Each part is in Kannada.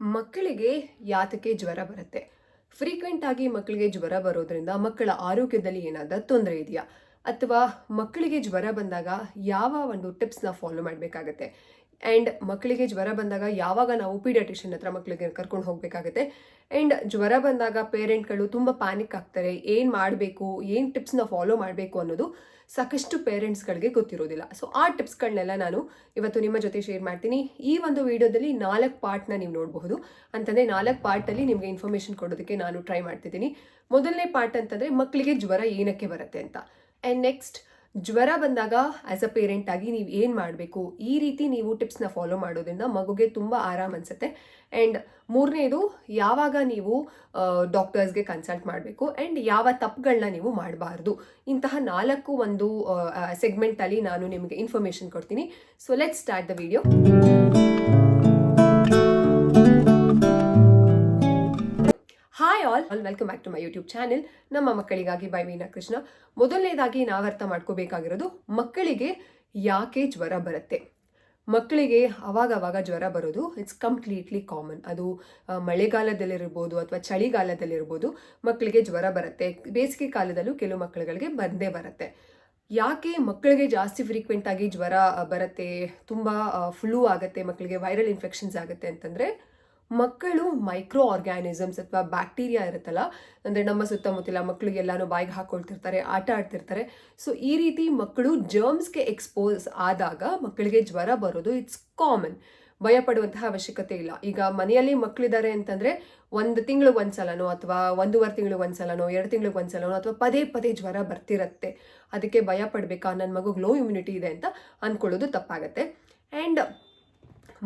ಮಕ್ಕಳಿಗೆ ಯಾತಕ್ಕೆ ಜ್ವರ ಬರುತ್ತೆ? ಫ್ರೀಕ್ವೆಂಟ್ ಆಗಿ ಮಕ್ಕಳಿಗೆ ಜ್ವರ ಬರೋದ್ರಿಂದ ಮಕ್ಕಳ ಆರೋಗ್ಯದಲ್ಲಿ ಏನಾದರೂ ತೊಂದರೆ ಇದೆಯಾ? ಅಥವಾ ಮಕ್ಕಳಿಗೆ ಜ್ವರ ಬಂದಾಗ ಯಾವ ಒಂದು ಟಿಪ್ಸ್ನ ಫಾಲೋ ಮಾಡಬೇಕಾಗತ್ತೆ? ಆ್ಯಂಡ್ ಮಕ್ಕಳಿಗೆ ಜ್ವರ ಬಂದಾಗ ಯಾವಾಗ ನಾವು ಪೀಡಿಯಾಟ್ರಿಷನ್ ಹತ್ರ ಮಕ್ಕಳಿಗೆ ಕರ್ಕೊಂಡು ಹೋಗಬೇಕಾಗತ್ತೆ? ಆ್ಯಂಡ್ ಜ್ವರ ಬಂದಾಗ ಪೇರೆಂಟ್ಗಳು ತುಂಬ ಪ್ಯಾನಿಕ್ ಆಗ್ತಾರೆ. ಏನು ಮಾಡಬೇಕು? ಏನು ಟಿಪ್ಸ್ನ ಫಾಲೋ ಮಾಡಬೇಕು ಅನ್ನೋದು ಸಾಕಷ್ಟು ಪೇರೆಂಟ್ಸ್ಗಳಿಗೆ ಗೊತ್ತಿರೋದಿಲ್ಲ. ಸೊ ಆ ಟಿಪ್ಸ್ಗಳನ್ನೆಲ್ಲ ನಾನು ಇವತ್ತು ನಿಮ್ಮ ಜೊತೆ ಶೇರ್ ಮಾಡ್ತೀನಿ. ಈ ಒಂದು ವಿಡಿಯೋದಲ್ಲಿ ನಾಲ್ಕು ಪಾರ್ಟ್ನ ನೀವು ನೋಡಬಹುದು. ಅಂತಂದರೆ ನಾಲ್ಕು ಪಾರ್ಟಲ್ಲಿ ನಿಮಗೆ ಇನ್ಫಾರ್ಮೇಷನ್ ಕೊಡೋದಕ್ಕೆ ನಾನು ಟ್ರೈ ಮಾಡ್ತಿದ್ದೀನಿ. ಮೊದಲನೇ ಪಾರ್ಟ್ ಅಂತಂದರೆ ಮಕ್ಕಳಿಗೆ ಜ್ವರ ಏನಕ್ಕೆ ಬರುತ್ತೆ ಅಂತ. ಆ್ಯಂಡ್ ನೆಕ್ಸ್ಟ್ ಜ್ವರ ಬಂದಾಗ ಆ್ಯಸ್ ಅ ಪೇರೆಂಟ್ ಆಗಿ ನೀವು ಏನು ಮಾಡಬೇಕು? ಈ ರೀತಿ ನೀವು ಟಿಪ್ಸ್ನ ಫಾಲೋ ಮಾಡೋದ್ರಿಂದ ಮಗುಗೆ ತುಂಬ ಆರಾಮ್ ಅನಿಸುತ್ತೆ. ಆ್ಯಂಡ್ ಮೂರನೇದು, ಯಾವಾಗ ನೀವು ಡಾಕ್ಟರ್ಸ್ಗೆ ಕನ್ಸಲ್ಟ್ ಮಾಡಬೇಕು ಆ್ಯಂಡ್ ಯಾವ ತಪ್ಪುಗಳನ್ನ ನೀವು ಮಾಡಬಾರ್ದು. ಇಂತಹ ನಾಲ್ಕು ಒಂದು ಸೆಗ್ಮೆಂಟಲ್ಲಿ ನಾನು ನಿಮಗೆ ಇನ್ಫಾರ್ಮೇಷನ್ ಕೊಡ್ತೀನಿ. So let start the video hi all. All welcome back to my YouTube channel. ನಮ್ಮ ಮಕ್ಕಳಿಗಾಗಿ ಬೈ ವೀನಾ ಕೃಷ್ಣ. ಮೊದಲನೇದಾಗಿ ನಾವು ಅರ್ಥ ಮಾಡ್ಕೋಬೇಕಾಗಿರೋದು ಮಕ್ಕಳಿಗೆ ಯಾಕೆ ಜ್ವರ ಬರುತ್ತೆ? ಮಕ್ಕಳಿಗೆ ಅವಾಗ ಅವಾಗ ಜ್ವರ ಬರೋದು ಇಟ್ಸ್ ಕಂಪ್ಲೀಟ್ಲಿ ಕಾಮನ್ ಅದು ಮಳೆಗಾಲದಲ್ಲಿರ್ಬೋದು ಅಥವಾ ಚಳಿಗಾಲದಲ್ಲಿರ್ಬೋದು ಮಕ್ಕಳಿಗೆ ಜ್ವರ ಬರುತ್ತೆ. ಬೇಸಿಗೆ ಕಾಲದಲ್ಲೂ ಕೆಲವು ಮಕ್ಕಳುಗಳಿಗೆ ಬಂದೇ ಬರುತ್ತೆ. ಯಾಕೆ ಮಕ್ಕಳಿಗೆ ಜಾಸ್ತಿ ಫ್ರೀಕ್ವೆಂಟಾಗಿ ಜ್ವರ ಬರುತ್ತೆ? ತುಂಬ ಫ್ಲೂ ಆಗುತ್ತೆ, ಮಕ್ಕಳಿಗೆ ವೈರಲ್ ಇನ್ಫೆಕ್ಷನ್ಸ್ ಆಗುತ್ತೆ ಅಂತಂದರೆ ಮಕ್ಕಳು ಮೈಕ್ರೋ ಆರ್ಗ್ಯಾನಿಸಮ್ಸ್ ಅಥವಾ ಬ್ಯಾಕ್ಟೀರಿಯಾ ಇರುತ್ತಲ್ಲ, ಅಂದರೆ ನಮ್ಮ ಸುತ್ತಮುತ್ತಲ ಮಕ್ಕಳಿಗೆಲ್ಲಾನು ಬಾಯಿಗೆ ಹಾಕೊಳ್ತಿರ್ತಾರೆ, ಆಟ ಆಡ್ತಿರ್ತಾರೆ. ಸೊ ಈ ರೀತಿ ಮಕ್ಕಳು ಜರ್ಮ್ಸ್ಗೆ ಎಕ್ಸ್ಪೋಸ್ ಆದಾಗ ಮಕ್ಕಳಿಗೆ ಜ್ವರ ಬರೋದು ಇಟ್ಸ್ ಕಾಮನ್ ಭಯ ಪಡುವಂತಹ ಅವಶ್ಯಕತೆ ಇಲ್ಲ. ಈಗ ಮನೆಯಲ್ಲಿ ಮಕ್ಕಳಿದ್ದಾರೆ ಅಂತಂದರೆ ಒಂದು ತಿಂಗಳು ಒಂದ್ಸಲನೋ ಅಥವಾ ಒಂದೂವರೆ ತಿಂಗಳಿಗೆ ಒಂದ್ಸಲನೋ, ಎರಡು ತಿಂಗಳಿಗೆ ಒಂದ್ಸಲನೋ ಅಥವಾ ಪದೇ ಪದೇ ಜ್ವರ ಬರ್ತಿರತ್ತೆ. ಅದಕ್ಕೆ ಭಯ ಪಡಬೇಕಾ ನನ್ನ ಮಗುಗೆ ಲೋ ಇಮ್ಯುನಿಟಿ ಇದೆ ಅಂತ ಅಂದ್ಕೊಳ್ಳೋದು ತಪ್ಪಾಗತ್ತೆ. ಆ್ಯಂಡ್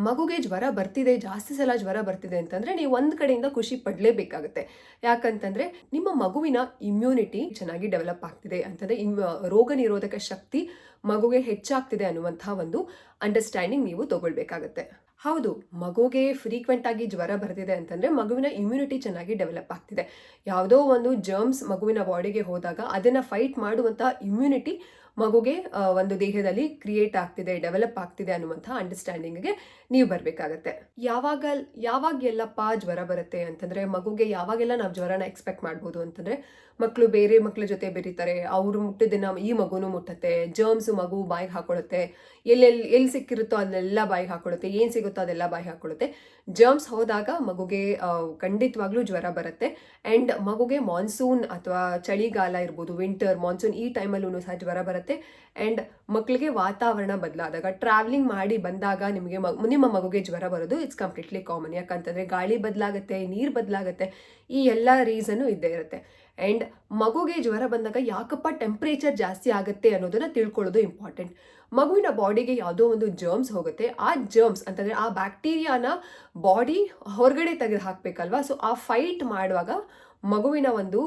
ಮಗುಗೆ ಜ್ವರ ಬರ್ತಿದೆ, ಜಾಸ್ತಿ ಸಲ ಜ್ವರ ಬರ್ತಿದೆ ಅಂತಂದ್ರೆ ನೀವು ಒಂದು ಕಡೆಯಿಂದ ಖುಷಿ ಪಡಲೇಬೇಕಾಗುತ್ತೆ. ಯಾಕಂತಂದ್ರೆ ನಿಮ್ಮ ಮಗುವಿನ ಇಮ್ಯುನಿಟಿ ಚೆನ್ನಾಗಿ ಡೆವಲಪ್ ಆಗ್ತಿದೆ ಅಂತಂದರೆ ಇಮ್, ರೋಗ ನಿರೋಧಕ ಶಕ್ತಿ ಮಗುಗೆ ಹೆಚ್ಚಾಗ್ತಿದೆ ಅನ್ನುವಂತಹ ಒಂದು ಅಂಡರ್ಸ್ಟ್ಯಾಂಡಿಂಗ್ ನೀವು ತಗೊಳ್ಬೇಕಾಗತ್ತೆ. ಹೌದು, ಮಗುಗೆ ಫ್ರೀಕ್ವೆಂಟ್ ಆಗಿ ಜ್ವರ ಬರ್ತಿದೆ ಅಂತಂದ್ರೆ ಮಗುವಿನ ಇಮ್ಯುನಿಟಿ ಚೆನ್ನಾಗಿ ಡೆವಲಪ್ ಆಗ್ತಿದೆ. ಯಾವುದೋ ಒಂದು ಜರ್ಮ್ಸ್ ಮಗುವಿನ ಬಾಡಿಗೆ ಹೋದಾಗ ಅದನ್ನ ಫೈಟ್ ಮಾಡುವಂತಹ ಇಮ್ಯುನಿಟಿ ಮಗುಗೆ ಒಂದು ದೇಹದಲ್ಲಿ ಕ್ರಿಯೇಟ್ ಆಗ್ತಿದೆ ಡೆವಲಪ್ ಆಗ್ತಿದೆ ಅನ್ನುವಂಥ ಅಂಡರ್ಸ್ಟ್ಯಾಂಡಿಂಗ್ಗೆ ನೀವು ಬರಬೇಕಾಗತ್ತೆ. ಯಾವಾಗ ಯಾವಾಗ ಎಲ್ಲಪ್ಪ ಜ್ವರ ಬರುತ್ತೆ ಅಂತಂದರೆ, ಮಗುಗೆ ಯಾವಾಗೆಲ್ಲ ನಾವು ಜ್ವರನ ಎಕ್ಸ್ಪೆಕ್ಟ್ ಮಾಡ್ಬೋದು ಅಂತಂದರೆ ಮಕ್ಕಳು ಬೇರೆ ಮಕ್ಕಳ ಜೊತೆ ಬೆರೀತಾರೆ, ಅವರು ಮುಟ್ಟಿದ್ದನ್ನು ಈ ಮಗುನೂ ಮುಟ್ಟತ್ತೆ ಜರ್ಮ್ಸ್ ಮಗು ಬಾಯಿಗೆ ಹಾಕೊಳ್ಳುತ್ತೆ ಎಲ್ಲೆಲ್ಲಿ ಎಲ್ಲಿ ಸಿಕ್ಕಿರುತ್ತೋ ಅದನ್ನೆಲ್ಲ ಬಾಯಿಗೆ ಹಾಕೊಳ್ಳುತ್ತೆ ಏನು ಸಿಗುತ್ತೋ ಅದೆಲ್ಲ ಬಾಯಿಗೆ ಹಾಕೊಳ್ಳುತ್ತೆ ಜರ್ಮ್ಸ್ ಹೋದಾಗ ಮಗುಗೆ ಖಂಡಿತವಾಗ್ಲೂ ಜ್ವರ ಬರುತ್ತೆ. ಆ್ಯಂಡ್ ಮಗುಗೆ ಮಾನ್ಸೂನ್ ಅಥವಾ ಚಳಿಗಾಲ ಇರ್ಬೋದು ವಿಂಟರ್ ಮಾನ್ಸೂನ್ ಈ ಟೈಮಲ್ಲೂ ಸಹ ಜ್ವರ ಬರುತ್ತೆ. ಆ್ಯಂಡ್ ಮಕ್ಕಳಿಗೆ ವಾತಾವರಣ ಬದಲಾದಾಗ ಟ್ರಾವೆಲಿಂಗ್ ಮಾಡಿ ಬಂದಾಗ ನಿಮಗೆ ಮಗು ನಿಮ್ಮ ಮಗುಗೆ ಜ್ವರ ಬರೋದು ಇಟ್ಸ್ ಕಂಪ್ಲೀಟ್ಲಿ ಕಾಮನ್ ಯಾಕಂತಂದರೆ ಗಾಳಿ ಬದಲಾಗುತ್ತೆ, ನೀರು ಬದಲಾಗುತ್ತೆ, ಈ ಎಲ್ಲ ರೀಸನ್ನು ಇದ್ದೇ ಇರುತ್ತೆ. ಆ್ಯಂಡ್ ಮಗುಗೆ ಜ್ವರ ಬಂದಾಗ ಯಾಕಪ್ಪ ಟೆಂಪ್ರೇಚರ್ ಜಾಸ್ತಿ ಆಗುತ್ತೆ ಅನ್ನೋದನ್ನು ತಿಳ್ಕೊಳ್ಳೋದು ಇಂಪಾರ್ಟೆಂಟ್ ಮಗುವಿನ ಬಾಡಿಗೆ ಯಾವುದೋ ಒಂದು ಜರ್ಮ್ಸ್ ಹೋಗುತ್ತೆ. ಆ ಜರ್ಮ್ಸ್ ಅಂತಂದರೆ ಆ ಬ್ಯಾಕ್ಟೀರಿಯಾನ ಬಾಡಿ ಹೊರಗಡೆ ತೆಗೆದು ಹಾಕಬೇಕಲ್ವ ಸೊ ಆ ಫೈಟ್ ಮಾಡುವಾಗ ಮಗುವಿನ ಒಂದು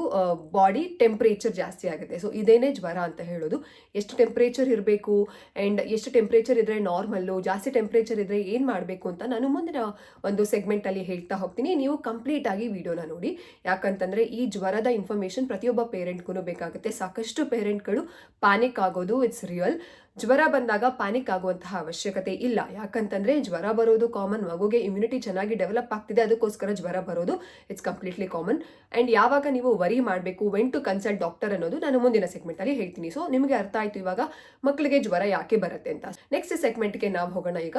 ಬಾಡಿ ಟೆಂಪ್ರೇಚರ್ ಜಾಸ್ತಿ ಆಗುತ್ತೆ. ಸೊ ಇದೇನೇ ಜ್ವರ ಅಂತ ಹೇಳೋದು. ಎಷ್ಟು ಟೆಂಪ್ರೇಚರ್ ಇರಬೇಕು ಆ್ಯಂಡ್ ಎಷ್ಟು ಟೆಂಪ್ರೇಚರ್ ಇದ್ದರೆ ನಾರ್ಮಲ್ಲು ಜಾಸ್ತಿ ಟೆಂಪ್ರೇಚರ್ ಇದ್ದರೆ ಏನು ಮಾಡಬೇಕು ಅಂತ ನಾನು ಮುಂದಿನ ಒಂದು ಸೆಗ್ಮೆಂಟಲ್ಲಿ ಹೇಳ್ತಾ ಹೋಗ್ತೀನಿ. ನೀವು ಕಂಪ್ಲೀಟಾಗಿ ವಿಡಿಯೋನ ನೋಡಿ. ಯಾಕಂತಂದರೆ ಈ ಜ್ವರದ ಇನ್ಫಾರ್ಮೇಷನ್ ಪ್ರತಿಯೊಬ್ಬ ಪೇರೆಂಟ್ಗೂ ಬೇಕಾಗುತ್ತೆ. ಸಾಕಷ್ಟು ಪೇರೆಂಟ್ಗಳು ಪ್ಯಾನಿಕ್ ಆಗೋದು ಇಟ್ಸ್ ರಿಯಲ್ ಜ್ವರ ಬಂದಾಗ ಪ್ಯಾನಿಕ್ ಆಗುವಂತಹ ಅವಶ್ಯಕತೆ ಇಲ್ಲ. ಯಾಕಂತಂದ್ರೆ ಜ್ವರ ಬರೋದು ಕಾಮನ್ ಮಗುಗೆ ಇಮ್ಯುನಿಟಿ ಚೆನ್ನಾಗಿ ಡೆವಲಪ್ ಆಗ್ತಿದೆ, ಅದಕ್ಕೋಸ್ಕರ ಜ್ವರ ಬರೋದು ಇಟ್ಸ್ ಕಂಪ್ಲೀಟ್ಲಿ ಕಾಮನ್ ಆ್ಯಂಡ್ ಯಾವಾಗ ನೀವು ವರಿ ಮಾಡಬೇಕು ವೆನ್ ಟು ಕನ್ಸಲ್ಟ್ ಡಾಕ್ಟರ್ ಅನ್ನೋದು ನಾನು ಮುಂದಿನ ಸೆಗ್ಮೆಂಟಲ್ಲಿ ಹೇಳ್ತೀನಿ. ಸೊ ನಿಮಗೆ ಅರ್ಥ ಆಯ್ತು ಇವಾಗ ಮಕ್ಕಳಿಗೆ ಜ್ವರ ಯಾಕೆ ಬರುತ್ತೆ ಅಂತ. ನೆಕ್ಸ್ಟ್ ಸೆಗ್ಮೆಂಟ್ಗೆ ನಾವು ಹೋಗೋಣ ಈಗ.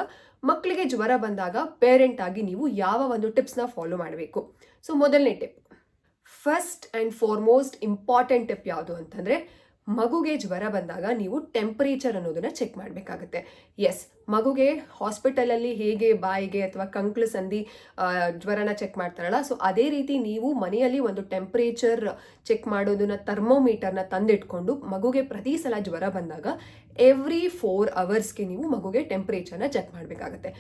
ಮಕ್ಕಳಿಗೆ ಜ್ವರ ಬಂದಾಗ ಪೇರೆಂಟ್ ಆಗಿ ನೀವು ಯಾವ ಒಂದು ಟಿಪ್ಸ್ನ ಫಾಲೋ ಮಾಡಬೇಕು? ಸೊ ಮೊದಲನೇ tip first and foremost important tip ಯಾವುದು ಅಂತಂದರೆ ಮಗುಗೆ ಜ್ವರ ಬಂದಾಗ ನೀವು ಟೆಂಪರೇಚರ್ ಅನ್ನೋದನ್ನ ಚೆಕ್ ಮಾಡಬೇಕಾಗುತ್ತೆ. ಎಸ್ ಮಗುಗೆ ಹಾಸ್ಪಿಟಲಲ್ಲಿ ಹೇಗೆ ಬಾಯಿಗೆ ಅಥವಾ ಕಂಕ್ಳು ಸಂಧಿ ಜ್ವರನ ಚೆಕ್ ಮಾಡ್ತಾರಲ್ಲ ಸೊ ಅದೇ ರೀತಿ ನೀವು ಮನೆಯಲ್ಲಿ ಒಂದು ಟೆಂಪರೇಚರ್ ಚೆಕ್ ಮಾಡೋದನ್ನ ಥರ್ಮೋಮೀಟರ್ನ ತಂದಿಟ್ಕೊಂಡು ಮಗುಗೆ ಪ್ರತಿ ಸಲ ಜ್ವರ ಬಂದಾಗ ಎವ್ರಿ ಫೋರ್ ಅವರ್ಸ್ಗೆ ನೀವು ಮಗುಗೆ ಟೆಂಪರೇಚರ್ನ ಚೆಕ್ ಮಾಡಬೇಕಾಗತ್ತೆ.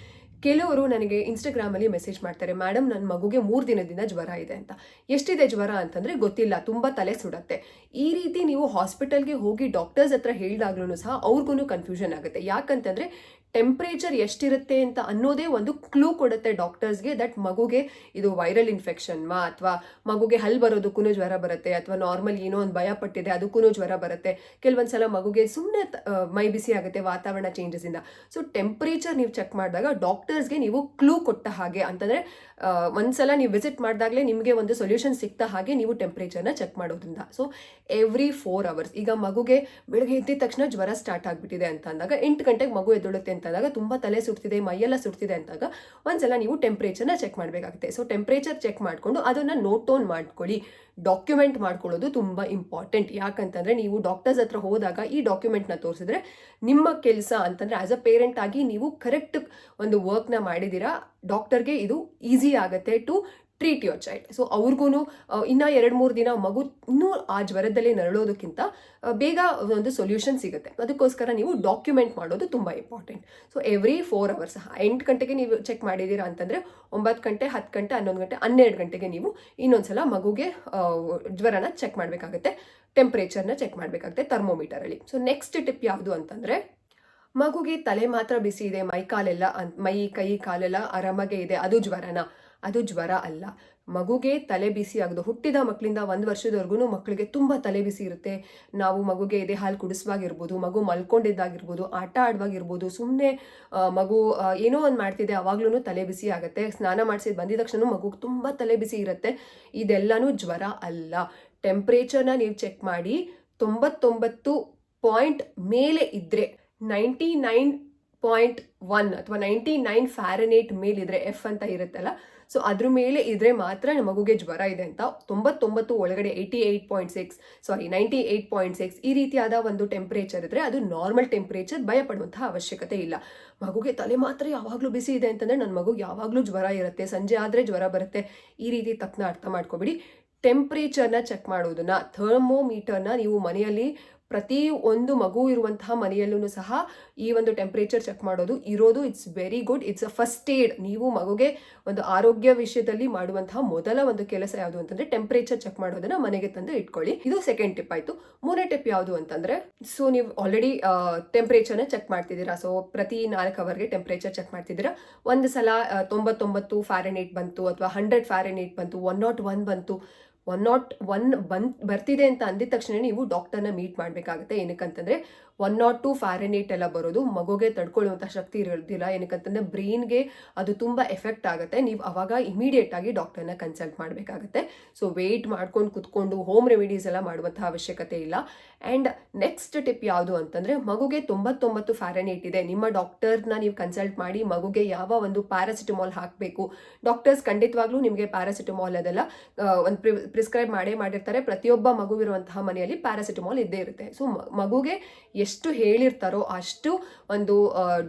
ಕೆಲವರು ನನಗೆ ಇನ್ಸ್ಟಾಗ್ರಾಮಲ್ಲಿ ಮೆಸೇಜ್ ಮಾಡ್ತಾರೆ ಮೇಡಮ್ ನನ್ನ ಮಗುಗೆ ಮೂರು ದಿನದಿಂದ ಜ್ವರ ಇದೆ ಅಂತ. ಎಷ್ಟಿದೆ ಜ್ವರ ಅಂತಂದರೆ ಗೊತ್ತಿಲ್ಲ, ತುಂಬ ತಲೆ ಸುಡತ್ತೆ. ಈ ರೀತಿ ನೀವು ಹಾಸ್ಪಿಟಲ್ಗೆ ಹೋಗಿ ಡಾಕ್ಟರ್ಸ್ ಹತ್ರ ಹೇಳಿದಾಗ್ಲೂ ಸಹ ಅವ್ರಿಗೂ ಕನ್ಫ್ಯೂಷನ್ ಆಗುತ್ತೆ. ಯಾಕಂತಂದರೆ ಟೆಂಪ್ರೇಚರ್ ಎಷ್ಟಿರುತ್ತೆ ಅಂತ ಅನ್ನೋದೇ ಒಂದು ಕ್ಲೂ ಕೊಡುತ್ತೆ ಡಾಕ್ಟರ್ಸ್ಗೆ ದಟ್ ಮಗುಗೆ ಇದು ವೈರಲ್ ಇನ್ಫೆಕ್ಷನ್ ಮಾ ಅಥವಾ ಮಗುಗೆ ಹಲ್ ಬರೋದಕ್ಕೂ ಜ್ವರ ಬರುತ್ತೆ ಅಥವಾ ನಾರ್ಮಲ್ ಏನೋ ಒಂದು ಭಯ ಪಟ್ಟಿದೆ ಅದಕ್ಕೂ ಜ್ವರ ಬರುತ್ತೆ. ಕೆಲವೊಂದು ಸಲ ಮಗುಗೆ ಸುಮ್ಮನೆ ಮೈ ಬಿಸಿ ಆಗುತ್ತೆ ವಾತಾವರಣ ಚೇಂಜಸ್ ಇಂದ. ಸೊ ಟೆಂಪ್ರೇಚರ್ ನೀವು ಚೆಕ್ ಮಾಡಿದಾಗ ಡಾಕ್ಟರ್ಸ್ಗೆ ನೀವು ಕ್ಲೂ ಕೊಟ್ಟ ಹಾಗೆ ಅಂತಂದರೆ ಒಂದ್ಸಲ ನೀವು ವಿಸಿಟ್ ಮಾಡಿದಾಗಲೇ ನಿಮಗೆ ಒಂದು ಸೊಲ್ಯೂಷನ್ ಸಿಕ್ತ ಹಾಗೆ ನೀವು ಟೆಂಪ್ರೇಚರ್ನ ಚೆಕ್ ಮಾಡೋದ್ರಿಂದ. ಸೊ ಎವ್ರಿ ಫೋರ್ ಅವರ್ಸ್ ಈಗ ಮಗುಗೆ ಬೆಳಗ್ಗೆ ಎದ್ದಿದ ತಕ್ಷಣ ಜ್ವರ ಸ್ಟಾರ್ಟ್ ಆಗಿಬಿಟ್ಟಿದೆ ಅಂತ ಅಂದಾಗ, ಎಂಟು ಗಂಟೆಗೆ ಮಗು ಎದ್ದೇಳುತ್ತೆ ಅಂತಂದಾಗ ತುಂಬ ತಲೆ ಸುಡ್ತಿದೆ, ಮೈಯೆಲ್ಲ ಸುಡ್ತಿದೆ ಅಂದಾಗ, ಒಂದ್ಸಲ ನೀವು ಟೆಂಪ್ರೇಚರ್ನ ಚೆಕ್ ಮಾಡಬೇಕಾಗುತ್ತೆ. ಸೊ ಟೆಂಪ್ರೇಚರ್ ಚೆಕ್ ಮಾಡಿಕೊಂಡು ಅದನ್ನು ನೋಟ್ ಡೌನ್ ಮಾಡ್ಕೊಳ್ಳಿ. ಡಾಕ್ಯುಮೆಂಟ್ ಮಾಡ್ಕೊಳ್ಳೋದು ತುಂಬ ಇಂಪಾರ್ಟೆಂಟ್ ಯಾಕಂತಂದರೆ ನೀವು ಡಾಕ್ಟರ್ಸ್ ಹತ್ರ ಹೋದಾಗ ಈ ಡಾಕ್ಯುಮೆಂಟ್ನ ತೋರಿಸಿದ್ರೆ ನಿಮ್ಮ ಕೆಲಸ ಅಂತಂದರೆ ಆಸ್ ಅ ಪೇರೆಂಟ್ ಆಗಿ ನೀವು ಕರೆಕ್ಟ್ ಒಂದು ವರ್ಕ್ನ ಮಾಡಿದ್ದೀರಾ ಡಾಕ್ಟರ್ಗೆ ಇದು ಈಸಿ ಆಗುತ್ತೆ to treat your child. So ಅವ್ರಿಗೂ ಇನ್ನೂ ಎರಡು ಮೂರು ದಿನ ಮಗು ಇನ್ನೂ ಆ ಜ್ವರದಲ್ಲಿ ನರಳೋದಕ್ಕಿಂತ ಬೇಗ ಒಂದು ಸೊಲ್ಯೂಷನ್ ಸಿಗುತ್ತೆ. ಅದಕ್ಕೋಸ್ಕರ ನೀವು ಡಾಕ್ಯುಮೆಂಟ್ ಮಾಡೋದು ತುಂಬ important. So every four hours ಎಂಟು ಗಂಟೆಗೆ ನೀವು ಚೆಕ್ ಮಾಡಿದ್ದೀರಾ ಅಂತಂದರೆ ಒಂಬತ್ತು ಗಂಟೆ, ಹತ್ತು ಗಂಟೆ, ಹನ್ನೊಂದು ಗಂಟೆ, ಹನ್ನೆರಡು ಗಂಟೆಗೆ ನೀವು ಇನ್ನೊಂದ್ಸಲ ಮಗುಗೆ ಜ್ವರನ ಚೆಕ್ ಮಾಡಬೇಕಾಗುತ್ತೆ. ಟೆಂಪ್ರೇಚರ್ನ ಚೆಕ್ ಮಾಡಬೇಕಾಗುತ್ತೆ ಥರ್ಮೋಮೀಟರಲ್ಲಿ ಸೊ ನೆಕ್ಸ್ಟ್ ಟಿಪ್ ಯಾವುದು ಅಂತಂದರೆ ಮಗುಗೆ ತಲೆ ಮಾತ್ರ ಬಿಸಿ ಇದೆ, ಮೈ ಕಾಲೆಲ್ಲ ಮೈ ಕೈ ಕಾಲೆಲ್ಲ ಆರಾಮಾಗೆ ಇದೆ, ಅದು ಜ್ವರನ? ಅದು ಜ್ವರ ಅಲ್ಲ. ಮಗುಗೆ ತಲೆ ಬಿಸಿ ಆಗೋದು, ಹುಟ್ಟಿದ ಮಕ್ಕಳಿಂದ ಒಂದು ವರ್ಷದವರೆಗೂ ಮಕ್ಕಳಿಗೆ ತುಂಬ ತಲೆ ಬಿಸಿ ಇರುತ್ತೆ. ನಾವು ಮಗುಗೆ ಎದೆ ಹಾಲು ಕುಡಿಸುವಾಗಿರ್ಬೋದು, ಮಗು ಮಲ್ಕೊಂಡಿದ್ದಾಗಿರ್ಬೋದು, ಆಟ ಆಡುವಾಗಿರ್ಬೋದು ಸುಮ್ಮನೆ ಮಗು ಏನೋ ಒಂದು ಮಾಡ್ತಿದೆ ಅವಾಗ್ಲೂ ತಲೆ ಬಿಸಿ ಆಗುತ್ತೆ. ಸ್ನಾನ ಮಾಡಿಸಿ ಬಂದಿದ ತಕ್ಷಣ ಮಗುಗೆ ತುಂಬ ತಲೆ ಬಿಸಿ ಇರುತ್ತೆ. ಇದೆಲ್ಲನೂ ಜ್ವರ ಅಲ್ಲ. ಟೆಂಪ್ರೇಚರ್ನ ನೀವು ಚೆಕ್ ಮಾಡಿ, ತೊಂಬತ್ತೊಂಬತ್ತು ಪಾಯಿಂಟ್ ಮೇಲೆ ಇದ್ದರೆ ನೈಂಟಿ ನೈನ್ ಪಾಯಿಂಟ್ ಒನ್ ಅಥವಾ ನೈಂಟಿ ನೈನ್ ಫ್ಯಾರನೇಟ್ ಮೇಲಿದ್ರೆ ಎಫ್ ಅಂತ ಇರುತ್ತಲ್ಲ, ಸೊ ಅದ್ರ ಮೇಲೆ ಇದ್ರೆ ಮಾತ್ರ ಮಗುಗೆ ಜ್ವರ ಇದೆ ಅಂತ. ತೊಂಬತ್ತೊಂಬತ್ತು ಒಳಗಡೆ eighty eight point six sorry ninety eight point six ಈ ರೀತಿಯಾದ ಒಂದು ಟೆಂಪ್ರೇಚರ್ ಇದ್ರೆ ಅದು ನಾರ್ಮಲ್ ಟೆಂಪ್ರೇಚರ್ ಭಯಪಡುವಂತಹ ಅವಶ್ಯಕತೆ ಇಲ್ಲ. ಮಗುಗೆ ತಲೆ ಮಾತ್ರ ಯಾವಾಗಲೂ ಬಿಸಿ ಇದೆ ಅಂತಂದರೆ ನನ್ನ ಮಗು ಯಾವಾಗಲೂ ಜ್ವರ ಇರುತ್ತೆ, ಸಂಜೆ ಆದರೆ ಜ್ವರ ಬರುತ್ತೆ. ಈ ರೀತಿ ತಕ್ಕನ ಅರ್ಥ ಮಾಡ್ಕೊಬಿಡಿ. ಟೆಂಪ್ರೇಚರ್ನ ಚೆಕ್ ಮಾಡೋದನ್ನ ಥರ್ಮೋಮೀಟರ್ನ ನೀವು ಮನೆಯಲ್ಲಿ ಪ್ರತಿ ಒಂದು ಮಗು ಇರುವಂತಹ ಮನೆಯಲ್ಲೂ ಸಹ ಈ ಒಂದು ಟೆಂಪ್ರೇಚರ್ ಚೆಕ್ ಮಾಡೋದು ಇರೋದು it's very good it's a first aid ನೀವು ಮಗುಗೆ ಒಂದು ಆರೋಗ್ಯ ವಿಷಯದಲ್ಲಿ ಮಾಡುವಂತಹ ಮೊದಲ ಒಂದು ಕೆಲಸ ಯಾವುದು ಅಂತಂದ್ರೆ ಟೆಂಪ್ರೇಚರ್ ಚೆಕ್ ಮಾಡೋದನ್ನ ಮನೆಗೆ ತಂದು ಇಟ್ಕೊಳ್ಳಿ. ಇದು ಸೆಕೆಂಡ್ ಟಿಪ್ ಆಯ್ತು. ಮೂರನೇ ಟಿಪ್ ಯಾವುದು ಅಂತಂದ್ರೆ ಸೊ ನೀವು ಆಲ್ರೆಡಿ ಟೆಂಪ್ರೇಚರ್ನ ಚೆಕ್ ಮಾಡ್ತಿದ್ದೀರಾ. ಸೊ ಪ್ರತಿ ನಾಲ್ಕು ಅವರ್ಗೆ ಟೆಂಪ್ರೇಚರ್ ಚೆಕ್ ಮಾಡ್ತಿದ್ದೀರಾ. ಒಂದು ಸಲ ತೊಂಬತ್ತೊಂಬತ್ತು ಫ್ಯಾರೆನೇಟ್ ಬಂತು ಅಥವಾ ಹಂಡ್ರೆಡ್ ಫ್ಯಾರೆನೇಟ್ ಬಂತು ಒನ್ ನಾಟ್ ಒನ್ ಬಂತು. ಒನ್ ನಾಟ್ ಒನ್ ಬಂದ್ ಬರ್ತಿದೆ ಅಂತ ಅಂದಿದ ತಕ್ಷಣ ನೀವು ಡಾಕ್ಟರ್ನ ಮೀಟ್ ಮಾಡಬೇಕಾಗುತ್ತೆ. ಏನಕ್ಕಂತಂದ್ರೆ ಒನ್ ನಾಟ್ ಟು ಫ್ಯಾರನೇಟ್ ಎಲ್ಲ ಬರೋದು. ಮಗುಗೆ ತಡ್ಕೊಳ್ಳುವಂಥ ಶಕ್ತಿ ಇರೋದಿಲ್ಲ. ಏನಕ್ಕಂತಂದ್ರೆ ಬ್ರೈನ್ಗೆ ಅದು ತುಂಬ ಎಫೆಕ್ಟ್ ಆಗುತ್ತೆ. ನೀವು ಅವಾಗ ಇಮಿಡಿಯೇಟ್ ಆಗಿ ಡಾಕ್ಟರ್ನ ಕನ್ಸಲ್ಟ್ ಮಾಡಬೇಕಾಗತ್ತೆ. ಸೊ ವೆಯ್ಟ್ ಮಾಡ್ಕೊಂಡು ಕುತ್ಕೊಂಡು ಹೋಮ್ ರೆಮಿಡೀಸ್ ಎಲ್ಲ ಮಾಡುವಂಥ ಅವಶ್ಯಕತೆ ಇಲ್ಲ. ಆ್ಯಂಡ್ ನೆಕ್ಸ್ಟ್ ಟಿಪ್ ಯಾವುದು ಅಂತಂದರೆ ಮಗುಗೆ ತೊಂಬತ್ತೊಂಬತ್ತು ಫ್ಯಾರನೇಟ್ ಇದೆ. ನಿಮ್ಮ ಡಾಕ್ಟರ್ನ ನೀವು ಕನ್ಸಲ್ಟ್ ಮಾಡಿ ಮಗುಗೆ ಯಾವ ಒಂದು ಪ್ಯಾರಾಸಿಟಮಾಲ್ ಹಾಕಬೇಕು. ಡಾಕ್ಟರ್ಸ್ ಖಂಡಿತವಾಗ್ಲೂ ನಿಮಗೆ ಪ್ಯಾರಾಸಿಟಮಾಲ್ ಅದೆಲ್ಲ ಒಂದು ಪ್ರಿಸ್ಕ್ರೈಬ್ ಮಾಡೇ ಮಾಡಿರ್ತಾರೆ. ಪ್ರತಿಯೊಬ್ಬ ಮಗುವಿರುವಂತಹ ಮನೆಯಲ್ಲಿ ಪ್ಯಾರಾಸಿಟಮಾಲ್ ಇದ್ದೇ ಇರುತ್ತೆ. ಸೊ ಮಗುಗೆ ಎಷ್ಟು ಹೇಳಿರ್ತಾರೋ ಅಷ್ಟು ಒಂದು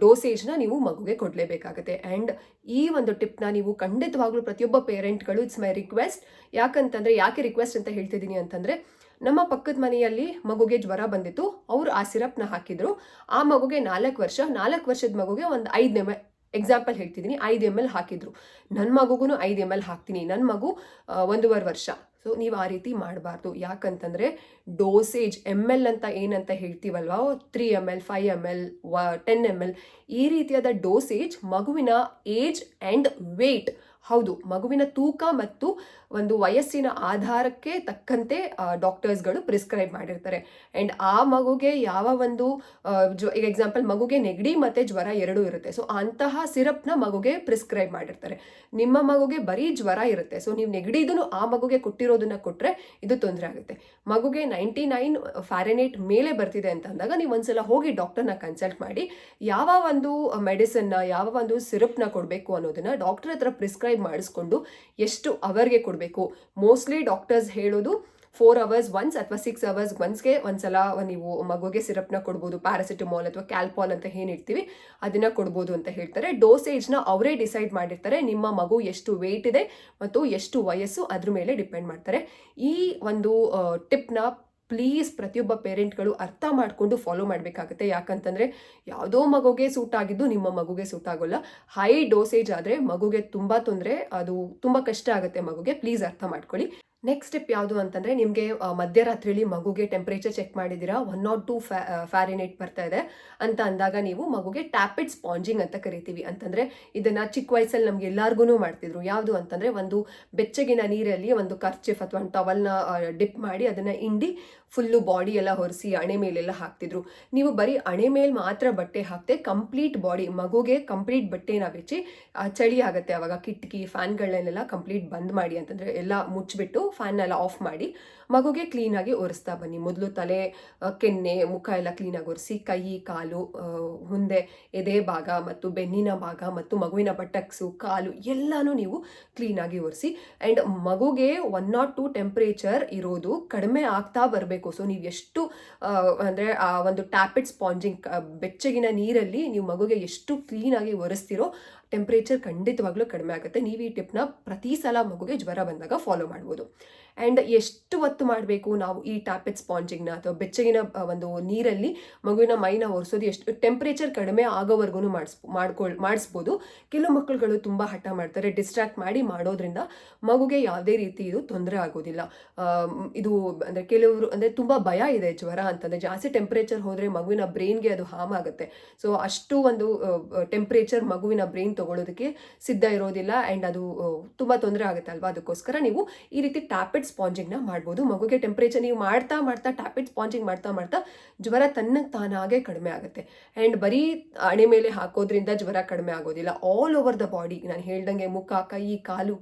ಡೋಸೇಜ್ನ ನೀವು ಮಗುಗೆ ಕೊಡಲೇಬೇಕಾಗುತ್ತೆ. ಆ್ಯಂಡ್ ಈ ಒಂದು ಟಿಪ್ನ ನೀವು ಖಂಡಿತವಾಗ್ಲೂ ಪ್ರತಿಯೊಬ್ಬ ಪೇರೆಂಟ್ಗಳು ಇಟ್ಸ್ ಮೈ ರಿಕ್ವೆಸ್ಟ್ ಯಾಕಂತಂದರೆ, ಯಾಕೆ ರಿಕ್ವೆಸ್ಟ್ ಅಂತ ಹೇಳ್ತಿದ್ದೀನಿ ಅಂತಂದರೆ, ನಮ್ಮ ಪಕ್ಕದ ಮನೆಯಲ್ಲಿ ಮಗುಗೆ ಜ್ವರ ಬಂದಿತ್ತು, ಅವರು ಆ ಸಿರಪ್ನ ಹಾಕಿದರು. ಆ ಮಗುಗೆ ನಾಲ್ಕು ವರ್ಷ, ನಾಲ್ಕು ವರ್ಷದ ಮಗುಗೆ ಒಂದು ಐದು ಎಂ ಎಲ್ ಎಕ್ಸಾಂಪಲ್ ಹೇಳ್ತಿದ್ದೀನಿ, ಐದು ಎಂ ಎಲ್ ಹಾಕಿದ್ರು. ನನ್ನ ಮಗುಗೂ ಐದು ಎಂ ಎಲ್ ಹಾಕ್ತೀನಿ. ನನ್ನ ಮಗು ಒಂದೂವರೆ ವರ್ಷ. ಸೊ ನೀವು ಆ ರೀತಿ ಮಾಡಬಾರ್ದು. ಯಾಕಂತಂದರೆ ಡೋಸೇಜ್ ಎಂ ಎಲ್ ಅಂತ ಏನಂತ ಹೇಳ್ತೀವಲ್ವ? Three M L five M L ವ ಟೆನ್ ಎಂ ಎಲ್ ಈ ರೀತಿಯಾದ ಡೋಸೇಜ್ ಮಗುವಿನ ಏಜ್ ಆ್ಯಂಡ್ ವೇಟ್ ಹೌದು, ಮಗುವಿನ ತೂಕ ಮತ್ತು ಒಂದು ವಯಸ್ಸಿನ ಆಧಾರಕ್ಕೆ ತಕ್ಕಂತೆ ಡಾಕ್ಟರ್ಸ್ಗಳು ಪ್ರಿಸ್ಕ್ರೈಬ್ ಮಾಡಿರ್ತಾರೆ. ಆ್ಯಂಡ್ ಆ ಮಗುಗೆ ಯಾವ ಒಂದು ಜ್ವ ಈಗ ಎಕ್ಸಾಂಪಲ್ ಮಗುಗೆ ನೆಗಡಿ ಮತ್ತು ಜ್ವರ ಎರಡೂ ಇರುತ್ತೆ. ಸೊ, ಅಂತಹ ಸಿರಪ್ನ ಮಗುಗೆ ಪ್ರಿಸ್ಕ್ರೈಬ್ ಮಾಡಿರ್ತಾರೆ. ನಿಮ್ಮ ಮಗುಗೆ ಬರೀ ಜ್ವರ ಇರುತ್ತೆ. ಸೊ, ನೀವು ನೆಗಡಿದೂ ಆ ಮಗುಗೆ ಕೊಟ್ಟಿರೋದನ್ನು ಕೊಟ್ಟರೆ ಇದು ತೊಂದರೆ ಆಗುತ್ತೆ. ಮಗುಗೆ ನೈಂಟಿ ನೈನ್ ಫ್ಯಾರೆನೇಟ್ ಮೇಲೆ ಬರ್ತಿದೆ ಅಂತ ಅಂದಾಗ ನೀವು ಒಂದ್ಸಲ ಹೋಗಿ ಡಾಕ್ಟರ್ನ ಕನ್ಸಲ್ಟ್ ಮಾಡಿ, ಯಾವ ಒಂದು ಮೆಡಿಸನ್ನ, ಯಾವ ಒಂದು ಸಿರಪ್ನ ಕೊಡಬೇಕು ಅನ್ನೋದನ್ನ ಡಾಕ್ಟರ್ ಹತ್ರ ಪ್ರಿಸ್ಕ್ರೈಬ್ ಮಾಡಿಸ್ಕೊಂಡು ಎಷ್ಟು ಅವರ್ಗೆ ಕೊಡಬೇಕು. ಮೋಸ್ಟ್ಲಿ ಡಾಕ್ಟರ್ಸ್ ಹೇಳೋದು ಫೋರ್ ಅವರ್ಸ್ ಒನ್ಸ್ ಅಥವಾ ಸಿಕ್ಸ್ ಅವರ್ಸ್ ಒನ್ಸ್ಗೆ ಒಂದ್ಸಲ ನೀವು ಮಗುಗೆ ಸಿರಪ್ನ ಕೊಡ್ಬೋದು ಪ್ಯಾರಾಸಿಟಮಾಲ್ ಅಥವಾ ಕ್ಯಾಲ್ಪಾಲ್ ಅಂತ ಏನು ಅದನ್ನ ಕೊಡ್ಬೋದು ಅಂತ ಹೇಳ್ತಾರೆ. ಡೋಸೇಜ್ನ ಅವರೇ ಡಿಸೈಡ್ ಮಾಡಿರ್ತಾರೆ, ನಿಮ್ಮ ಮಗು ಎಷ್ಟು ವೆಯ್ಟ್ ಇದೆ ಮತ್ತು ಎಷ್ಟು ವಯಸ್ಸು ಅದ್ರ ಮೇಲೆ ಡಿಪೆಂಡ್ ಮಾಡ್ತಾರೆ. ಈ ಒಂದು ಟಿಪ್ನ ಪ್ಲೀಸ್ ಪ್ರತಿಯೊಬ್ಬ ಪೇರೆಂಟ್ಗಳು ಅರ್ಥ ಮಾಡಿಕೊಂಡು ಫಾಲೋ ಮಾಡಬೇಕಾಗುತ್ತೆ. ಯಾಕಂತಂದರೆ ಯಾವುದೋ ಮಗುಗೆ ಸೂಟ್ ಆಗಿದ್ದು ನಿಮ್ಮ ಮಗುಗೆ ಸೂಟ್ ಆಗೋಲ್ಲ. ಹೈ ಡೋಸೇಜ್ ಆದರೆ ಮಗುಗೆ ತುಂಬ ತೊಂದರೆ, ಅದು ತುಂಬ ಕಷ್ಟ ಆಗುತ್ತೆ ಮಗುಗೆ. ಪ್ಲೀಸ್ ಅರ್ಥ ಮಾಡ್ಕೊಳ್ಳಿ. ನೆಕ್ಸ್ಟ್ ಸ್ಟೆಪ್ ಯಾವುದು ಅಂತಂದರೆ ನಿಮಗೆ ಮಧ್ಯರಾತ್ರಿಲಿ ಮಗುಗೆ ಟೆಂಪ್ರೇಚರ್ ಚೆಕ್ ಮಾಡಿದ್ದೀರಾ? ಒನ್ ನಾಟ್ ಟು ಫ್ಯಾರಿನೇಟ್ ಬರ್ತಾ ಇದೆ. ಅಂತ ಅಂದಾಗ ನೀವು ಮಗುಗೆ ಟ್ಯಾಪಿಡ್ ಸ್ಪಾಂಜಿಂಗ್ ಅಂತ ಕರಿತೀವಿ. ಅಂತಂದರೆ ಇದನ್ನು ಚಿಕ್ಕ ವಯಸ್ಸಲ್ಲಿ ನಮ್ಗೆ ಎಲ್ಲಾರ್ಗುನು ಮಾಡ್ತಿದ್ರು. ಯಾವುದು ಅಂತಂದರೆ ಒಂದು ಬೆಚ್ಚಗಿನ ನೀರಲ್ಲಿ ಒಂದು ಕರ್ಚಿಫ್ ಅಥವಾ ಒಂದು ಟವಲ್ನ ಡಿಪ್ ಮಾಡಿ ಅದನ್ನು ಹಿಂಡಿ ಫುಲ್ಲು ಬಾಡಿ ಎಲ್ಲ ಹೊರಿಸಿ ಅಣೆ ಮೇಲೆಲ್ಲ ಹಾಕ್ತಿದ್ರು. ನೀವು ಬರೀ ಅಣೆ ಮೇಲೆ ಮಾತ್ರ ಬಟ್ಟೆ ಹಾಕ್ತೆ ಕಂಪ್ಲೀಟ್ ಬಾಡಿ ಮಗುಗೆ ಕಂಪ್ಲೀಟ್ ಬಟ್ಟೆನ ಬಿಚ್ಚಿ ಚಳಿ ಆಗುತ್ತೆ ಅವಾಗ. ಕಿಟಕಿ ಫ್ಯಾನ್ಗಳನ್ನೆಲ್ಲ ಕಂಪ್ಲೀಟ್ ಬಂದ್ ಮಾಡಿ ಅಂತಂದರೆ ಎಲ್ಲ ಮುಚ್ಚಿಬಿಟ್ಟು ಫ್ಯಾನ್ನೆಲ್ಲ ಆಫ್ ಮಾಡಿ ಮಗುಗೆ ಕ್ಲೀನಾಗಿ ಒರೆಸ್ತಾ ಬನ್ನಿ. ಮೊದಲು ತಲೆ ಕೆನ್ನೆ, ಮುಖ ಎಲ್ಲ ಕ್ಲೀನಾಗಿ ಒರೆಸಿ ಕೈ, ಕಾಲು ಮುಂದೆ, ಎದೆ ಭಾಗ ಮತ್ತು ಬೆನ್ನಿನ ಭಾಗ ಮತ್ತು ಮಗುವಿನ ಬಟ್ಟಕ್ಸು, ಕಾಲು ಎಲ್ಲನೂ ನೀವು ಕ್ಲೀನಾಗಿ ಒರೆಸಿ. ಆ್ಯಂಡ್ ಮಗುಗೆ ಒನ್ ನಾಟ್ ಟು ಟೆಂಪ್ರೇಚರ್ ಇರೋದು ಕಡಿಮೆ ಆಗ್ತಾ ಬರಬೇಕು. ಸೊ ನೀವು ಎಷ್ಟು ಅಂದರೆ, ಆ, ಒಂದು ಟ್ಯಾಪಿಡ್ ಸ್ಪಾಂಜಿಂಗ್ ಬೆಚ್ಚಗಿನ ನೀರಲ್ಲಿ ನೀವು ಮಗುಗೆ ಎಷ್ಟು ಕ್ಲೀನಾಗಿ ಒರೆಸ್ತಿರೋ ಟೆಂಪ್ರೇಚರ್ ಖಂಡಿತವಾಗ್ಲೂ ಕಡಿಮೆ ಆಗುತ್ತೆ. ನೀವು ಈ ಟಿಪ್ನ ಪ್ರತಿ ಸಲ ಮಗುಗೆ ಜ್ವರ ಬಂದಾಗ ಫಾಲೋ ಮಾಡ್ಬೋದು. ಆ್ಯಂಡ್ ಎಷ್ಟು ಹೊತ್ತು ಮಾಡಬೇಕು ನಾವು ಈ ಟ್ಯಾಪೆಟ್ ಸ್ಪಾಂಜಿಂಗ್ನ ಅಥವಾ ಬೆಚ್ಚಗಿನ ಒಂದು ನೀರಲ್ಲಿ ಮಗುವಿನ ಮೈನ ಒರೆಸೋದು ಎಷ್ಟು ಟೆಂಪ್ರೇಚರ್ ಕಡಿಮೆ ಆಗೋವರೆಗೂ ಮಾಡಿಸ್, ಮಾಡ್ಕೊಳ್, ಮಾಡಿಸ್ಬೋದು. ಕೆಲವು ಮಕ್ಕಳುಗಳು ತುಂಬ ಹಠ ಮಾಡ್ತಾರೆ ಡಿಸ್ಟ್ರಾಕ್ಟ್ ಮಾಡಿ ಮಾಡೋದ್ರಿಂದ ಮಗುಗೆ ಯಾವುದೇ ರೀತಿ ಇದು ತೊಂದರೆ ಆಗೋದಿಲ್ಲ. ಇದು ಅಂದರೆ ಕೆಲವರು, ಅಂದರೆ ತುಂಬ ಭಯ ಇದೆ ಜ್ವರ ಅಂತಂದರೆ ಜಾಸ್ತಿ ಟೆಂಪ್ರೇಚರ್ ಹೋದರೆ ಮಗುವಿನ ಬ್ರೈನ್ಗೆ ಅದು ಹಾಮ್ ಆಗುತ್ತೆ. ಸೊ ಅಷ್ಟು ಒಂದು ಟೆಂಪ್ರೇಚರ್ ಮಗುವಿನ ಬ್ರೈನ್ ತೊಗೊಳೋದಕ್ಕೆ ಸಿದ್ಧ ಇರೋದಿಲ್ಲ ಆ್ಯಂಡ್ ಅದು ತುಂಬ ತೊಂದರೆ ಆಗುತ್ತೆ ಅಲ್ವಾ ಅದಕ್ಕೋಸ್ಕರ ನೀವು ಈ ರೀತಿ ಟ್ಯಾಪಿಡ್ ಸ್ಪಾಂಜಿಂಗ್ನ ಮಾಡ್ಬೋದು. ಮಗುಗೆ ಟೆಂಪ್ರೇಚರ್ ನೀವು ಮಾಡ್ತಾ ಮಾಡ್ತಾ ಟ್ಯಾಪಿಡ್ ಸ್ಪಾಂಜಿಂಗ್ ಮಾಡ್ತಾ ಮಾಡ್ತಾ ಜ್ವರ ತನ್ನ ತಾನಾಗೆ ಕಡಿಮೆ ಆಗುತ್ತೆ. ಆ್ಯಂಡ್ ಬರೀ ಅಣೆ ಮೇಲೆ ಹಾಕೋದ್ರಿಂದ ಜ್ವರ ಕಡಿಮೆ ಆಗೋದಿಲ್ಲ. ಆಲ್ ಓವರ್ ದ ಬಾಡಿ ನಾನು ಹೇಳ್ದಂಗೆ ಮುಖ, ಕೈ, ಕಾಲು,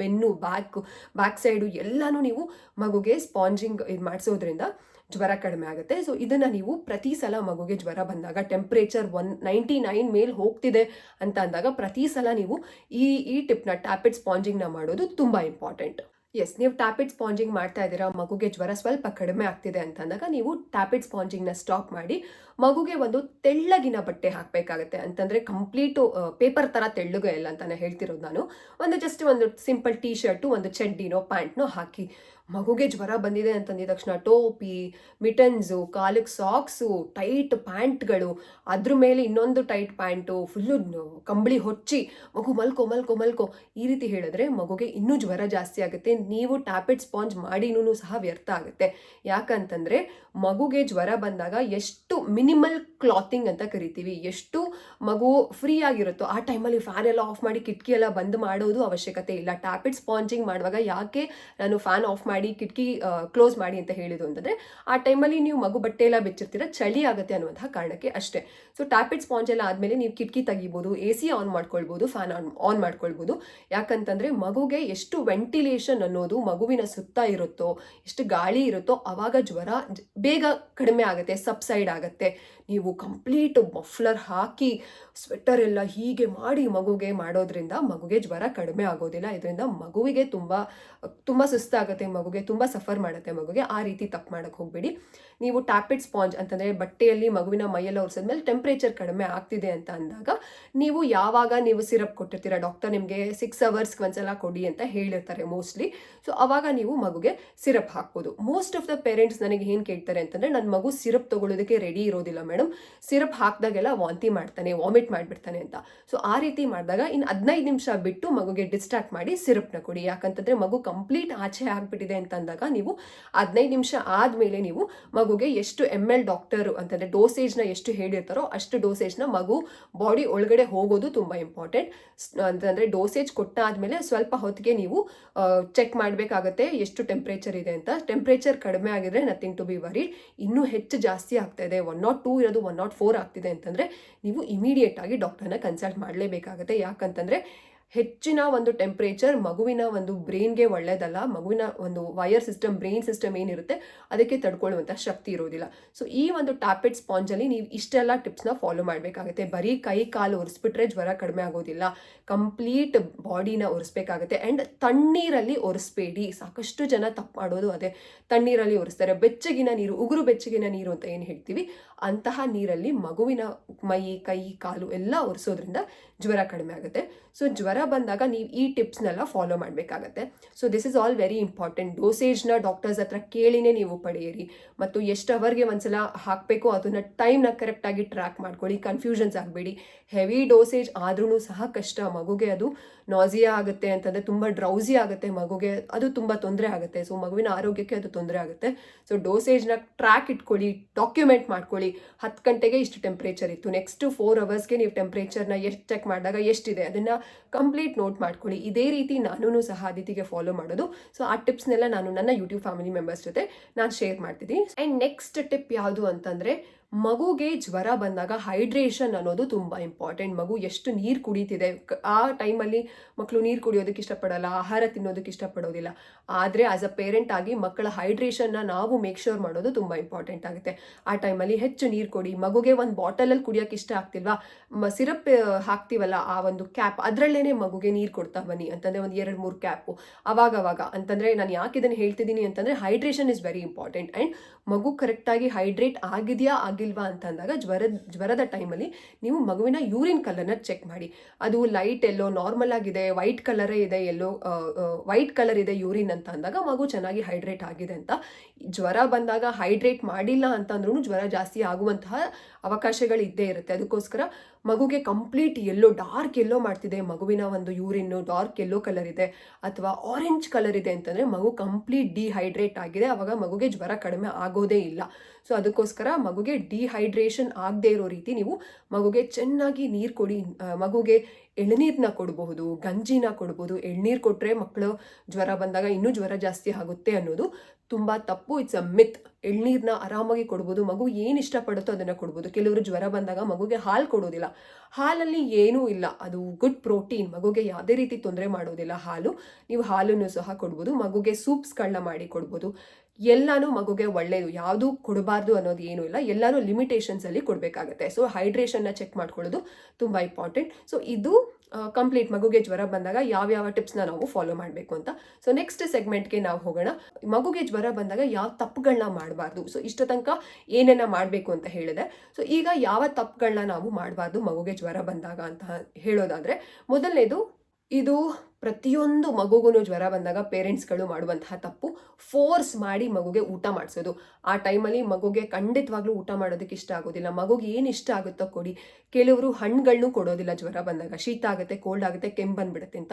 ಬೆನ್ನು ಬ್ಯಾಕ್ ಬ್ಯಾಕ್ ಸೈಡು ಎಲ್ಲನೂ ನೀವು ಮಗುಗೆ ಸ್ಪಾಂಜಿಂಗ್ ಇದು ಮಾಡಿಸೋದ್ರಿಂದ ಜ್ವರ ಕಡಿಮೆ ಆಗುತ್ತೆ. ಸೊ ಇದನ್ನು ನೀವು ಪ್ರತಿ ಸಲ ಮಗುಗೆ ಜ್ವರ ಬಂದಾಗ ಟೆಂಪ್ರೇಚರ್ ಒನ್ ನೈಂಟಿ ನೈನ್ ಮೇಲೆ ಹೋಗ್ತಿದೆ ಅಂತ ಅಂದಾಗ ಪ್ರತಿ ಸಲ ನೀವು ಈ ಈ ಟಿಪ್ನ ಟ್ಯಾಪಿಡ್ ಸ್ಪಾಂಜಿಂಗ್ನ ಮಾಡೋದು ತುಂಬ ಇಂಪಾರ್ಟೆಂಟ್ ಎಸ್ ನೀವು ಟ್ಯಾಪಿಡ್ ಸ್ಪಾಂಜಿಂಗ್ ಮಾಡ್ತಾ ಇದ್ದೀರಾ, ಮಗುಗೆ ಜ್ವರ ಸ್ವಲ್ಪ ಕಡಿಮೆ ಆಗ್ತಿದೆ ಅಂತ ಅಂದಾಗ ನೀವು ಟ್ಯಾಪಿಡ್ ಸ್ಪಾಂಜಿಂಗ್ನ ಸ್ಟಾಪ್ ಮಾಡಿ, ಮಗುಗೆ ಒಂದು ತೆಳ್ಳಗಿನ ಬಟ್ಟೆ ಹಾಕಬೇಕಾಗತ್ತೆ ಅಂತಂದರೆ ಕಂಪ್ಲೀಟು ಪೇಪರ್ ಥರ ತೆಳ್ಳಗೆ ಇಲ್ಲ ಅಂತಾನೆ ಹೇಳ್ತಿರೋದು ನಾನು. ಒಂದು ಜಸ್ಟ್ ಒಂದು ಸಿಂಪಲ್ ಟೀ ಶರ್ಟು ಒಂದು ಚಡ್ಡಿನೋ ಪ್ಯಾಂಟ್ನೋ ಹಾಕಿ. ಮಗುಗೆ ಜ್ವರ ಬಂದಿದೆ ಅಂತಂದಿದ ತಕ್ಷಣ ಟೋಪಿ ಮಿಟನ್ಸು ಕಾಲಿಗೆ ಸಾಕ್ಸು ಟೈಟ್ ಪ್ಯಾಂಟ್ಗಳು, ಅದ್ರ ಮೇಲೆ ಇನ್ನೊಂದು ಟೈಟ್ ಪ್ಯಾಂಟು ಫುಲ್ಲು ಕಂಬಳಿ ಹೊಚ್ಚಿ ಮಗು ಮಲ್ಕೊ ಮಲ್ಕೊ ಮಲ್ಕೊ. ಈ ರೀತಿ ಹೇಳಿದ್ರೆ ಮಗುಗೆ ಇನ್ನೂ ಜ್ವರ ಜಾಸ್ತಿ ಆಗುತ್ತೆ. ನೀವು ಟ್ಯಾಪೆಟ್ ಸ್ಪಾಂಜ್ ಮಾಡಿನೂ ಸಹ ವ್ಯರ್ಥ ಆಗುತ್ತೆ. ಯಾಕಂತಂದರೆ ಮಗುಗೆ ಜ್ವರ ಬಂದಾಗ ಎಷ್ಟು ಮಿನಿಮಲ್ ಕ್ಲಾತಿಂಗ್ ಅಂತ ಕರಿತೀವಿ. ಎಷ್ಟು ಮಗು ಫ್ರೀ ಆಗಿರುತ್ತೋ ಆ ಟೈಮಲ್ಲಿ ಫ್ಯಾನ್ ಎಲ್ಲ ಆಫ್ ಮಾಡಿ ಕಿಟಕಿ ಎಲ್ಲ ಬಂದ್ ಮಾಡೋದು ಅವಶ್ಯಕತೆ ಇಲ್ಲ. ಟ್ಯಾಪಿಡ್ ಸ್ಪಾಂಜಿಂಗ್ ಮಾಡುವಾಗ ಯಾಕೆ ನಾನು ಫ್ಯಾನ್ ಆಫ್ ಮಾಡಿ ಕಿಟಕಿ ಕ್ಲೋಸ್ ಮಾಡಿ ಅಂತ ಹೇಳಿದ್ದು ಅಂತಂದರೆ, ಆ ಟೈಮಲ್ಲಿ ನೀವು ಮಗು ಬಟ್ಟೆ ಎಲ್ಲ ಬೆಚ್ಚಿರ್ತೀರ, ಚಳಿ ಆಗುತ್ತೆ ಅನ್ನುವಂತಹ ಕಾರಣಕ್ಕೆ ಅಷ್ಟೇ. ಸೊ ಟ್ಯಾಪಿಡ್ ಸ್ಪಾಂಜ್ ಎಲ್ಲ ಆದಮೇಲೆ ನೀವು ಕಿಟಕಿ ತೆಗಿಬೋದು ಎ ಸಿ ಆನ್ ಮಾಡ್ಕೊಳ್ಬೋದು ಫ್ಯಾನ್ ಆನ್ ಆನ್ ಮಾಡ್ಕೊಳ್ಬೋದು. ಯಾಕಂತಂದರೆ ಮಗುಗೆ ಎಷ್ಟು ವೆಂಟಿಲೇಷನ್ ಅನ್ನೋದು, ಮಗುವಿನ ಸುತ್ತ ಇರುತ್ತೋ, ಎಷ್ಟು ಗಾಳಿ ಇರುತ್ತೋ ಆವಾಗ ಜ್ವರ ಬೇಗ ಕಡಿಮೆ ಆಗುತ್ತೆ ಸಬ್ಸೈಡ್ ಆಗುತ್ತೆ. ನೀವು ಕಂಪ್ಲೀಟ್ ಮಫ್ಲರ್ ಹಾಕಿ ಸ್ವೆಟರ್ ಎಲ್ಲ ಹೀಗೆ ಮಾಡಿ ಮಗುಗೆ ಮಾಡೋದ್ರಿಂದ ಮಗುಗೆ ಜ್ವರ ಕಡಿಮೆ ಆಗೋದಿಲ್ಲ. ಇದರಿಂದ ಮಗುವಿಗೆ ತುಂಬ ತುಂಬ ಸುಸ್ತಾಗುತ್ತೆ, ಮಗುಗೆ ತುಂಬ ಸಫರ್ ಮಾಡುತ್ತೆ, ಮಗುಗೆ ಆ ರೀತಿ ತಪ್ಪು ಮಾಡೋಕ್ಕೆ ಹೋಗಬೇಡಿ. ನೀವು ಟ್ಯಾಪಿಡ್ ಸ್ಪಾಂಜ್ ಅಂತಂದರೆ ಬಟ್ಟೆಯಲ್ಲಿ ಮಗುವಿನ ಮೈಯೆಲ್ಲ ಒರೆಸಿದ್ಮೇಲೆ ಟೆಂಪ್ರೇಚರ್ ಕಡಿಮೆ ಆಗ್ತಿದೆ ಅಂತ ಅಂದಾಗ ನೀವು ಯಾವಾಗ ನೀವು ಸಿರಪ್ ಕೊಟ್ಟಿರ್ತೀರ ಡಾಕ್ಟರ್ ನಿಮಗೆ ಸಿಕ್ಸ್ ಅವರ್ಸ್ಗೆ ಒಂದ್ಸಲ ಕೊಡಿ ಅಂತ ಹೇಳಿರ್ತಾರೆ ಮೋಸ್ಟ್ಲಿ ಸೊ ಅವಾಗ ನೀವು ಮಗುಗೆ ಸಿರಪ್ ಹಾಕ್ಬೋದು. ಮೋಸ್ಟ್ ಆಫ್ ದ ಪೇರೆಂಟ್ಸ್ ನನಗೆ ಏನು ಕೇಳ್ತಾರೆ ಅಂತಂದರೆ ನನ್ನ ಮಗು ಸಿರಪ್ ತೊಗೊಳ್ಳೋದಕ್ಕೆ ರೆಡಿ ಇರೋದಿಲ್ಲ ಮೇಡಮ್ ಸಿರಪ್ ಹಾಕಿದಾಗೆಲ್ಲ ವಾಂತಿ ಮಾಡ್ತಾನೆ, ವಾಮಿಟ್ ಮಾಡಿಬಿಡ್ತಾನೆ ಅಂತ. ಸೊ ಆ ರೀತಿ ಮಾಡಿದಾಗ ಇನ್ನು ಹದಿನೈದು ನಿಮಿಷ ಬಿಟ್ಟು ಮಗುಗೆ ಡಿಸ್ಟ್ರಾಕ್ಟ್ ಮಾಡಿ ಸಿರಪ್ನ ಕೊಡಿ. ಯಾಕಂತಂದರೆ ಮಗು ಕಂಪ್ಲೀಟ್ ಆಚೆ ಆಗಿಬಿಟ್ಟಿದೆ ಅಂತ ಅಂದಾಗ ನೀವು ಹದಿನೈದು ನಿಮಿಷ ಆದಮೇಲೆ ನೀವು ಮಗುಗೆ ಎಷ್ಟು ಎಂ ಎಲ್ ಡಾಕ್ಟರು ಅಂತಂದರೆ ಡೋಸೇಜ್ನ ಎಷ್ಟು ಹೇಳಿರ್ತಾರೋ ಅಷ್ಟು ಡೋಸೇಜ್ನ ಮಗು ಬಾಡಿ ಒಳಗಡೆ ಹೋಗೋದು ತುಂಬ ಇಂಪಾರ್ಟೆಂಟ್ ಅಂತಂದರೆ ಡೋಸೇಜ್ ಕೊಟ್ಟಾದಮೇಲೆ ಸ್ವಲ್ಪ ಹೊತ್ತಿಗೆ ನೀವು ಚೆಕ್ ಮಾಡಬೇಕಾಗತ್ತೆ ಎಷ್ಟು ಟೆಂಪ್ರೇಚರ್ ಇದೆ ಅಂತ. ಟೆಂಪ್ರೇಚರ್ ಕಡಿಮೆ ಆಗಿದ್ರೆ ನಥಿಂಗ್ ಟು ಬಿ ವರಿ ಇನ್ನೂ ಹೆಚ್ಚು ಜಾಸ್ತಿ ಆಗ್ತಾ ಇದೆ. ಒನ್ ನಾಟ್ ಟೂ ಇರೋದು ಒನ್ ನಾಟ್ ಫೋರ್ ಆಗ್ತಿದೆ ಅಂತಂದರೆ ನೀವು ಇಮಿಡಿಯೇಟ್ ಆಗಿ ಡಾಕ್ಟರ್ನ ಕನ್ಸಲ್ಟ್ ಮಾಡಲೇಬೇಕಾಗುತ್ತೆ. ಯಾಕಂತಂದರೆ ಹೆಚ್ಚಿನ ಒಂದು ಟೆಂಪ್ರೇಚರ್ ಮಗುವಿನ ಒಂದು ಬ್ರೈನ್ಗೆ ಒಳ್ಳೆಯದಲ್ಲ ಮಗುವಿನ ಒಂದು ವಯರ್ ಸಿಸ್ಟಮ್ ಬ್ರೈನ್ ಸಿಸ್ಟಮ್ ಏನಿರುತ್ತೆ, ಅದಕ್ಕೆ ತಡ್ಕೊಳ್ಳುವಂಥ ಶಕ್ತಿ ಇರೋದಿಲ್ಲ. ಸೊ ಈ ಒಂದು ಟ್ಯಾಪೆಟ್ ಸ್ಪಾಂಜಲ್ಲಿ ನೀವು ಇಷ್ಟೆಲ್ಲ ಟಿಪ್ಸ್ನ ಫಾಲೋ ಮಾಡಬೇಕಾಗುತ್ತೆ. ಬರೀ ಕೈ, ಕಾಲು ಒರೆಸ್ಬಿಟ್ರೆ ಜ್ವರ ಕಡಿಮೆ ಆಗೋದಿಲ್ಲ. ಕಂಪ್ಲೀಟ್ ಬಾಡಿನ ಒರೆಸ್ಬೇಕಾಗುತ್ತೆ. ಆ್ಯಂಡ್ ತಣ್ಣೀರಲ್ಲಿ ಒರೆಸ್ಬೇಡಿ. ಸಾಕಷ್ಟು ಜನ ತಪ್ಪು ಮಾಡೋದು ಅದೇ. ತಣ್ಣೀರಲ್ಲಿ ಒರೆಸ್ತಾರೆ. ಬೆಚ್ಚಗಿನ ನೀರು, ಉಗುರು ಬೆಚ್ಚಗಿನ ನೀರು ಅಂತ ಏನು ಹೇಳ್ತೀವಿ, ಅಂತಹ ನೀರಲ್ಲಿ ಮಗುವಿನ ಮೈ, ಕೈ, ಕಾಲು ಎಲ್ಲ ಒರೆಸೋದ್ರಿಂದ ಜ್ವರ ಕಡಿಮೆ ಆಗುತ್ತೆ. ಸೊ ಜ್ವರ ಬಂದಾಗ ನೀವು ಈ ಟಿಪ್ಸ್ನೆಲ್ಲ ಫಾಲೋ ಮಾಡಬೇಕಾಗತ್ತೆ. So this is all very important ಡೋಸೇಜ್ನ doctors ಹತ್ರ ಕೇಳಿನೇ ನೀವು ಪಡೆಯಿರಿ. ಮತ್ತು ಎಷ್ಟು ಅವರ್ಗೆ ಒಂದ್ಸಲ ಹಾಕಬೇಕು, ಅದನ್ನು ಟೈಮ್ನ ಕರೆಕ್ಟಾಗಿ ಟ್ರ್ಯಾಕ್ ಮಾಡ್ಕೊಳ್ಳಿ. ಕನ್ಫ್ಯೂಷನ್ಸ್ ಆಗಬೇಡಿ. ಹೆವಿ ಡೋಸೇಜ್ ಆದ್ರೂ ಸಹ ಕಷ್ಟ. ಮಗುಗೆ ಅದು ನಾಸಿಯಾ ಆಗುತ್ತೆ ಅಂತಂದರೆ ತುಂಬ ಡ್ರೌಸಿ ಆಗುತ್ತೆ ಮಗುಗೆ. ಅದು ತುಂಬ ತೊಂದರೆ ಆಗುತ್ತೆ. ಸೊ ಮಗುವಿನ ಆರೋಗ್ಯಕ್ಕೆ ಅದು ತೊಂದರೆ ಆಗುತ್ತೆ. ಸೊ ಡೋಸೇಜ್ನ ಟ್ರ್ಯಾಕ್ ಇಟ್ಕೊಳ್ಳಿ ಡಾಕ್ಯುಮೆಂಟ್ ಮಾಡ್ಕೊಳ್ಳಿ. ಹತ್ತು ಗಂಟೆಗೆ ಇಷ್ಟು ಟೆಂಪ್ರೇಚರ್ ಇತ್ತು. ನೆಕ್ಸ್ಟ್ ಫೋರ್ ಅವರ್ಸ್ಗೆ ನೀವು ಟೆಂಪ್ರೇಚರ್ನ ಎಷ್ಟು ಚೆಕ್ ಮಾಡಿದಾಗ ಎಷ್ಟಿದೆ, ಅದನ್ನು ಕಂಪ್ಲೀಟ್ ನೋಟ್ ಮಾಡ್ಕೊಳ್ಳಿ. ಇದೇ ರೀತಿ ನಾನು ಸಹ ಅದಿತಿಗೆ ಫಾಲೋ ಮಾಡೋದು. ಸೊ ಆ ಟಿಪ್ಸ್ನೆಲ್ಲ ನಾನು ನನ್ನ ಯೂಟ್ಯೂಬ್ ಫ್ಯಾಮಿಲಿ ಮೆಂಬರ್ಸ್ ಜೊತೆ ನಾನು ಶೇರ್ ಮಾಡ್ತಿದ್ದೀನಿ. ಆ್ಯಂಡ್ ನೆಕ್ಸ್ಟ್ ಟಿಪ್ ಯಾವುದು ಅಂತಂದರೆ ಮಗುಗೆ ಜ್ವರ ಬಂದಾಗ ಹೈಡ್ರೇಷನ್ ಅನ್ನೋದು ತುಂಬ ಇಂಪಾರ್ಟೆಂಟ್ ಮಗು ಎಷ್ಟು ನೀರು ಕುಡಿತಿದೆ. ಆ ಟೈಮಲ್ಲಿ ಮಕ್ಕಳು ನೀರು ಕುಡಿಯೋದಕ್ಕೆ ಇಷ್ಟಪಡಲ್ಲ, ಆಹಾರ ತಿನ್ನೋದಕ್ಕೆ ಇಷ್ಟಪಡೋದಿಲ್ಲ. ಆದರೆ ಆಸ್ ಅ ಪೇರೆಂಟ್ ಆಗಿ ಮಕ್ಕಳ ಹೈಡ್ರೇಷನ್ನ ನಾವು ಮೇಕ್ ಶೋರ್ ಮಾಡೋದು ತುಂಬ ಇಂಪಾರ್ಟೆಂಟ್ ಆಗುತ್ತೆ. ಆ ಟೈಮಲ್ಲಿ ಹೆಚ್ಚು ನೀರು ಕೊಡಿ. ಮಗುಗೆ ಒಂದು ಬಾಟಲಲ್ಲಿ ಕುಡಿಯೋಕೆ ಇಷ್ಟ ಆಗ್ತಿಲ್ವಾ? ಮ ಸಿರಪ್ ಹಾಕ್ತೀವಲ್ಲ ಆ ಒಂದು ಕ್ಯಾಪ್ ಅದರಲ್ಲೇ ಮಗುಗೆ ನೀರು ಕೊಡ್ತಾ ಬನ್ನಿ ಅಂತಂದರೆ ಒಂದು ಎರಡು ಮೂರು ಕ್ಯಾಪು ಅವಾಗವಾಗ ಅಂತಂದರೆ ನಾನು ಯಾಕೆ ಇದನ್ನು ಹೇಳ್ತಿದ್ದೀನಿ ಅಂತಂದರೆ hydration is very important and ಮಗು ಕರೆಕ್ಟಾಗಿ ಹೈಡ್ರೇಟ್ ಆಗಿದೆಯಾ ಆಗಿಲ್ವಾ ಅಂತ ಅಂದಾಗ ಜ್ವರದ ಜ್ವರದ ಟೈಮಲ್ಲಿ ನೀವು ಮಗುವಿನ ಯೂರಿನ್ ಕಲರ್ನ ಚೆಕ್ ಮಾಡಿ. ಅದು ಲೈಟ್ ಎಲ್ಲೋ ನಾರ್ಮಲ್ ಆಗಿದೆ, ವೈಟ್ ಕಲರೇ ಇದೆ, ಎಲ್ಲೋ ವೈಟ್ ಕಲರ್ ಇದೆ ಯೂರಿನ್ ಅಂತ ಅಂದಾಗ ಮಗು ಚೆನ್ನಾಗಿ ಹೈಡ್ರೇಟ್ ಆಗಿದೆ ಅಂತ. ಜ್ವರ ಬಂದಾಗ ಹೈಡ್ರೇಟ್ ಮಾಡಿಲ್ಲ ಅಂತಂದ್ರೂ ಜ್ವರ ಜಾಸ್ತಿ ಆಗುವಂತಹ ಅವಕಾಶಗಳು ಇದ್ದೇ ಇರುತ್ತೆ. ಅದಕ್ಕೋಸ್ಕರ ಮಗುಗೆ ಕಂಪ್ಲೀಟ್ ಎಲ್ಲೋ ಡಾರ್ಕ್ ಎಲ್ಲೋ ಮಾಡ್ತಿದೆ. ಮಗುವಿನ ಒಂದು ಯೂರಿನ್ನು ಡಾರ್ಕ್ ಎಲ್ಲೋ ಕಲರ್ ಇದೆ ಅಥವಾ ಆರೆಂಜ್ ಕಲರ್ ಇದೆ ಅಂತಂದರೆ ಮಗು ಕಂಪ್ಲೀಟ್ ಡಿಹೈಡ್ರೇಟ್ ಆಗಿದೆ. ಅವಾಗ ಮಗುಗೆ ಜ್ವರ ಕಡಿಮೆ ಆಗೋದೇ ಇಲ್ಲ. ಸೊ ಅದಕ್ಕೋಸ್ಕರ ಮಗುಗೆ ಡಿಹೈಡ್ರೇಷನ್ ಆಗದೇ ಇರೋ ರೀತಿ ನೀವು ಮಗುಗೆ ಚೆನ್ನಾಗಿ ನೀರು ಕೊಡಿ ಮಗುಗೆ ಎಳ್ನೀರನ್ನ ಕೊಡಬಹುದು, ಗಂಜಿನ ಕೊಡ್ಬೋದು ಎಳ್ನೀರು ಕೊಟ್ಟರೆ ಮಕ್ಕಳು ಜ್ವರ ಬಂದಾಗ ಇನ್ನೂ ಜ್ವರ ಜಾಸ್ತಿ ಆಗುತ್ತೆ ಅನ್ನೋದು ತುಂಬ ತಪ್ಪು. ಇಟ್ಸ್ ಅ ಮಿತ್ ಎಳ್ನೀರನ್ನ ಆರಾಮಾಗಿ ಕೊಡ್ಬೋದು. ಮಗು ಏನು ಇಷ್ಟಪಡುತ್ತೋ ಅದನ್ನು ಕೊಡ್ಬೋದು. ಕೆಲವರು ಜ್ವರ ಬಂದಾಗ ಮಗುಗೆ ಹಾಲು ಕೊಡೋದಿಲ್ಲ. ಹಾಲಲ್ಲಿ ಏನೂ ಇಲ್ಲ. ಅದು ಗುಡ್ ಪ್ರೋಟೀನ್ ಮಗುಗೆ ಯಾವುದೇ ರೀತಿ ತೊಂದರೆ ಮಾಡೋದಿಲ್ಲ ಹಾಲು. ನೀವು ಹಾಲನ್ನು ಸಹ ಕೊಡ್ಬೋದು. ಮಗುಗೆ ಸೂಪ್ಸ್ಗಳನ್ನ ಮಾಡಿ ಕೊಡ್ಬೋದು. ಎಲ್ಲಾನು ಮಗುಗೆ ಒಳ್ಳೆಯದು ಯಾವುದು ಕೊಡಬಾರ್ದು ಅನ್ನೋದು ಏನೂ ಇಲ್ಲ. ಎಲ್ಲಾನು ಲಿಮಿಟೇಷನ್ಸಲ್ಲಿ ಕೊಡಬೇಕಾಗತ್ತೆ. ಸೊ ಹೈಡ್ರೇಷನ್ನ ಚೆಕ್ ಮಾಡ್ಕೊಳ್ಳೋದು ತುಂಬ ಇಂಪಾರ್ಟೆಂಟ್ ಸೊ ಇದು ಕಂಪ್ಲೀಟ್ ಮಗುಗೆ ಜ್ವರ ಬಂದಾಗ ಯಾವ್ಯಾವ ಟಿಪ್ಸ್ನ ನಾವು ಫಾಲೋ ಮಾಡಬೇಕು ಅಂತ. ಸೊ ನೆಕ್ಸ್ಟ್ ಸೆಗ್ಮೆಂಟ್ಗೆ ನಾವು ಹೋಗೋಣ. ಮಗುಗೆ ಜ್ವರ ಬಂದಾಗ ಯಾವ ತಪ್ಪುಗಳನ್ನ ಮಾಡಬಾರ್ದು. ಸೊ ಇಷ್ಟ ತನಕ ಏನೇನ ಮಾಡಬೇಕು ಅಂತ ಹೇಳಿದೆ. ಸೊ ಈಗ ಯಾವ ತಪ್ಪುಗಳನ್ನ ನಾವು ಮಾಡಬಾರ್ದು ಮಗುಗೆ ಜ್ವರ ಬಂದಾಗ ಅಂತ ಹೇಳೋದಾದರೆ, ಮೊದಲನೇದು, ಇದು ಪ್ರತಿಯೊಂದು ಮಗುಗೂ ಜ್ವರ ಬಂದಾಗ ಪೇರೆಂಟ್ಸ್ಗಳು ಮಾಡುವಂತಹ ತಪ್ಪು ಫೋರ್ಸ್ ಮಾಡಿ ಮಗುಗೆ ಊಟ ಮಾಡಿಸೋದು. ಆ ಟೈಮಲ್ಲಿ ಮಗುಗೆ ಖಂಡಿತವಾಗ್ಲೂ ಊಟ ಮಾಡೋದಕ್ಕೆ ಇಷ್ಟ ಆಗೋದಿಲ್ಲ. ಮಗುಗೆ ಏನು ಇಷ್ಟ ಆಗುತ್ತೋ ಕೊಡಿ. ಕೆಲವರು ಹಣ್ಣುಗಳನ್ನೂ ಕೊಡೋದಿಲ್ಲ ಜ್ವರ ಬಂದಾಗ. ಶೀತ ಆಗುತ್ತೆ ಕೋಲ್ಡ್ ಆಗುತ್ತೆ, ಕೆಮ್ಮು ಬಂದ್ಬಿಡುತ್ತೆ ಅಂತ.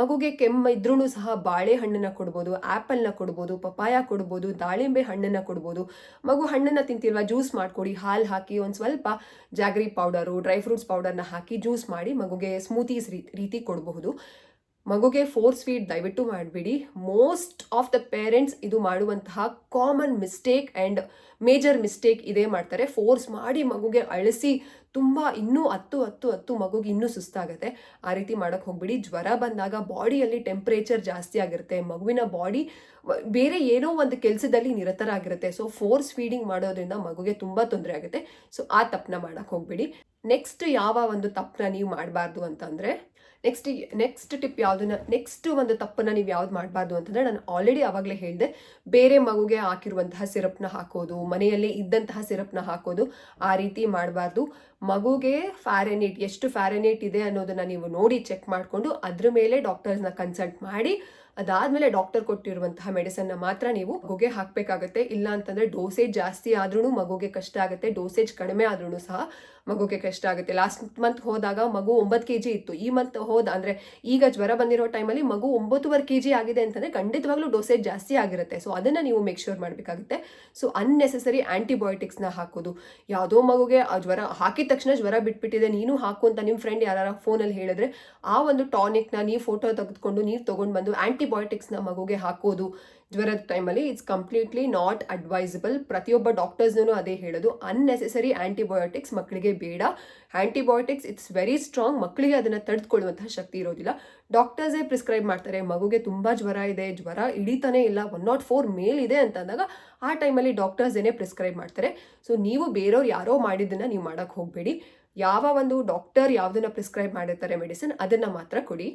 ಮಗುಗೆ ಕೆಮ್ಮ ಇದ್ರೂ ಸಹ ಬಾಳೆಹಣ್ಣನ್ನು ಕೊಡ್ಬೋದು ಆ್ಯಪಲ್ನ ಕೊಡ್ಬೋದು ಪಪಾಯ ಕೊಡ್ಬೋದು, ದಾಳಿಂಬೆ ಹಣ್ಣನ್ನು ಕೊಡ್ಬೋದು. ಮಗು ಹಣ್ಣನ್ನು ತಿಂತಿಲ್ವಾ? ಜ್ಯೂಸ್ ಮಾಡಿಕೊಡಿ. ಹಾಲು ಹಾಕಿ ಒಂದು ಸ್ವಲ್ಪ ಜಾಗ್ರಿ ಪೌಡರು, ಡ್ರೈ ಫ್ರೂಟ್ಸ್ ಪೌಡರ್ನ ಹಾಕಿ ಜ್ಯೂಸ್ ಮಾಡಿ ಮಗುಗೆ ಸ್ಮೂತೀಸ್ ರೀತಿ ಕೊಡಬಹುದು. ಮಗುಗೆ ಫೋರ್ಸ್ ಫೀಡ್ ದಯವಿಟ್ಟು ಮಾಡಬೇಡಿ. ಮೋಸ್ಟ್ ಆಫ್ ದ ಪೇರೆಂಟ್ಸ್ ಇದು ಮಾಡುವಂತಹ common mistake and major mistake ಇದೇ ಮಾಡ್ತಾರೆ. ಫೋರ್ಸ್ ಮಾಡಿ ಮಗುಗೆ ಅಳಿಸಿ ತುಂಬ ಇನ್ನೂ ಹತ್ತು ಹತ್ತು ಹತ್ತು ಮಗುಗೆ ಇನ್ನೂ ಸುಸ್ತಾಗುತ್ತೆ. ಆ ರೀತಿ ಮಾಡೋಕ್ಕೆ ಹೋಗ್ಬಿಡಿ. ಜ್ವರ ಬಂದಾಗ ಬಾಡಿಯಲ್ಲಿ ಟೆಂಪ್ರೇಚರ್ ಜಾಸ್ತಿ ಆಗಿರುತ್ತೆ. ಮಗುವಿನ ಬಾಡಿ ಬೇರೆ ಏನೋ ಒಂದು ಕೆಲಸದಲ್ಲಿ ನಿರತರಾಗಿರುತ್ತೆ. ಸೊ ಫೋರ್ಸ್ ಫೀಡಿಂಗ್ ಮಾಡೋದ್ರಿಂದ ಮಗುಗೆ ತುಂಬ ತೊಂದರೆ ಆಗುತ್ತೆ. ಸೊ ಆ ತಪ್ಪನ್ನ ಮಾಡೋಕ್ಕೆ ಹೋಗ್ಬಿಡಿ. ನೆಕ್ಸ್ಟ್ ಯಾವ ಒಂದು ತಪ್ಪನ್ನ ನೀವು ಮಾಡಬಾರ್ದು ಅಂತಂದರೆ ನೆಕ್ಸ್ಟ್ ನೆಕ್ಸ್ಟ್ ಟಿಪ್ ಯಾವುದನ್ನ ನೆಕ್ಸ್ಟ್ ಒಂದು ತಪ್ಪನ್ನ ನೀವು ಯಾವ್ದು ಮಾಡಬಾರ್ದು ಅಂತಂದರೆ ನಾನು ಆಲ್ರೆಡಿ ಆವಾಗಲೇ ಹೇಳಿದೆ, ಬೇರೆ ಮಗುಗೆ ಹಾಕಿರುವಂತಹ ಸಿರಪ್ನ ಹಾಕೋದು, ಮನೆಯಲ್ಲೇ ಇದ್ದಂತಹ ಸಿರಪ್ನ ಹಾಕೋದು, ಆ ರೀತಿ ಮಾಡಬಾರ್ದು. ಮಗುಗೆ ಫ್ಯಾರೆನೇಟ್ ಎಷ್ಟು ಫ್ಯಾರೆನೇಟ್ ಇದೆ ಅನ್ನೋದನ್ನ ನೀವು ನೋಡಿ ಚೆಕ್ ಮಾಡಿಕೊಂಡು ಅದ್ರ ಮೇಲೆ ಡಾಕ್ಟರ್ಸ್ನ ಕನ್ಸಲ್ಟ್ ಮಾಡಿ, ಅದಾದಮೇಲೆ ಡಾಕ್ಟರ್ ಕೊಟ್ಟಿರುವಂತಹ ಮೆಡಿಸನ್ನ ಮಾತ್ರ ನೀವು ಮಗುಗೆ ಹಾಕಬೇಕಾಗತ್ತೆ. ಇಲ್ಲ ಅಂತಂದ್ರೆ ಡೋಸೇಜ್ ಜಾಸ್ತಿ ಆದ್ರೂ ಮಗುಗೆ ಕಷ್ಟ ಆಗುತ್ತೆ ಡೋಸೇಜ್ ಕಡಿಮೆ ಆದ್ರೂ ಸಹ ಮಗುಗೆ ಕಷ್ಟ ಆಗುತ್ತೆ. ಲಾಸ್ಟ್ ಮಂತ್ ಹೋದಾಗ ಮಗು ಒಂಬತ್ತು ಕೆ ಜಿ ಇತ್ತು. ಈ ಮಂತ್ ಹೋದ, ಅಂದರೆ ಈಗ ಜ್ವರ ಬಂದಿರೋ ಟೈಮಲ್ಲಿ ಮಗು ಒಂಬತ್ತುವರೆ ಕೆ ಜಿ ಆಗಿದೆ ಅಂತಂದರೆ ಖಂಡಿತವಾಗ್ಲೂ ಡೋಸೇಜ್ ಜಾಸ್ತಿ ಆಗಿರುತ್ತೆ. ಸೊ ಅದನ್ನು ನೀವು ಮೇಕ್ ಶೂರ್ ಮಾಡಬೇಕಾಗುತ್ತೆ. ಸೊ ಅನ್ನೆಸೆಸರಿ ಆ್ಯಂಟಿಬಯೋಟಿಕ್ಸ್ನ ಹಾಕೋದು. ಯಾವುದೋ ಮಗುಗೆ ಆ ಜ್ವರ ಹಾಕಿದ ತಕ್ಷಣ ಜ್ವರ ಬಿಟ್ಬಿಟ್ಟಿದೆ, ನೀನು ಹಾಕು ಅಂತ ನಿಮ್ಮ ಫ್ರೆಂಡ್ ಯಾರು ಫೋನಲ್ಲಿ ಹೇಳಿದ್ರೆ ಆ ಒಂದು ಟಾನಿಕ್ನ ನೀವು ಫೋಟೋ ತೆಗೆದುಕೊಂಡು ನೀರು ತೊಗೊಂಡು ಬಂದು ಆ್ಯಂಟಿಬಯೋಟಿಕ್ಸ್ನ ಮಗುಗೆ ಹಾಕೋದು. ಜ್ವರದ ಟೈಮಲ್ಲಿ ಇಟ್ಸ್ ಕಂಪ್ಲೀಟ್ಲಿ ನಾಟ್ ಅಡ್ವೈಸಬಲ್ ಪ್ರತಿಯೊಬ್ಬ ಡಾಕ್ಟರ್ಸ್ನೂ ಅದೇ ಹೇಳೋದು. ಅನ್ನೆಸೆಸರಿ ಆ್ಯಂಟಿಬಯೋಟಿಕ್ಸ್ ಮಕ್ಕಳಿಗೆ ಬೇಡ. ಆ್ಯಂಟಿಬಯೋಟಿಕ್ಸ್ ಇಟ್ಸ್ ವೆರಿ ಸ್ಟ್ರಾಂಗ್ ಮಕ್ಕಳಿಗೆ ಅದನ್ನು ತಡೆದುಕೊಳ್ಳುವಂತಹ ಶಕ್ತಿ ಇರೋದಿಲ್ಲ. ಡಾಕ್ಟರ್ಸೇ ಪ್ರಿಸ್ಕ್ರೈಬ್ ಮಾಡ್ತಾರೆ, ಮಗುಗೆ ತುಂಬ ಜ್ವರ ಇದೆ, ಜ್ವರ ಇಡೀತಾನೆ ಇಲ್ಲ ಒನ್ ನಾಟ್ ಫೋರ್ ಮೇಲ್ ಇದೆ ಅಂತಂದಾಗ ಆ ಟೈಮಲ್ಲಿ ಡಾಕ್ಟರ್ಸ್ ಏನೇ ಪ್ರಿಸ್ಕ್ರೈಬ್ ಮಾಡ್ತಾರೆ. ಸೊ ನೀವು ಬೇರೆಯವ್ರು ಯಾರೋ ಮಾಡಿದ್ದನ್ನು ನೀವು ಮಾಡೋಕ್ಕೆ ಹೋಗಬೇಡಿ. ಯಾವ ಒಂದು ಡಾಕ್ಟರ್ ಯಾವುದನ್ನು ಪ್ರಿಸ್ಕ್ರೈಬ್ ಮಾಡಿರ್ತಾರೆ ಮೆಡಿಸಿನ್ ಅದನ್ನು ಮಾತ್ರ ಕೊಡಿ.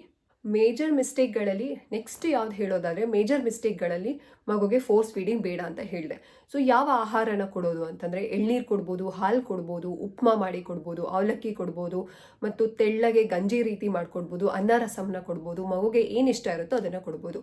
ಮೇಜರ್ ಮಿಸ್ಟೇಕ್ಗಳಲ್ಲಿ ನೆಕ್ಸ್ಟ್ ಯಾವ್ದು ಹೇಳೋದಾದರೆ ಮೇಜರ್ ಮಿಸ್ಟೇಕ್ಗಳಲ್ಲಿ ಮಗುಗೆ ಫೋರ್ಸ್ ಫೀಡಿಂಗ್ ಬೇಡ ಅಂತ ಹೇಳಿದೆ. ಸೊ ಯಾವ ಆಹಾರನ ಕೊಡೋದು ಅಂತಂದರೆ ಎಳ್ನೀರು ಕೊಡ್ಬೋದು, ಹಾಲು ಕೊಡ್ಬೋದು, ಉಪ್ಮಾ ಮಾಡಿ ಕೊಡ್ಬೋದು, ಅವಲಕ್ಕಿ ಕೊಡ್ಬೋದು, ಮತ್ತು ತೆಳ್ಳಗೆ ಗಂಜಿ ರೀತಿ ಮಾಡಿಕೊಡ್ಬೋದು, ಅನ್ನ ರಸಮನ ಕೊಡ್ಬೋದು, ಮಗುಗೆ ಏನು ಇಷ್ಟ ಇರುತ್ತೋ ಅದನ್ನು ಕೊಡ್ಬೋದು.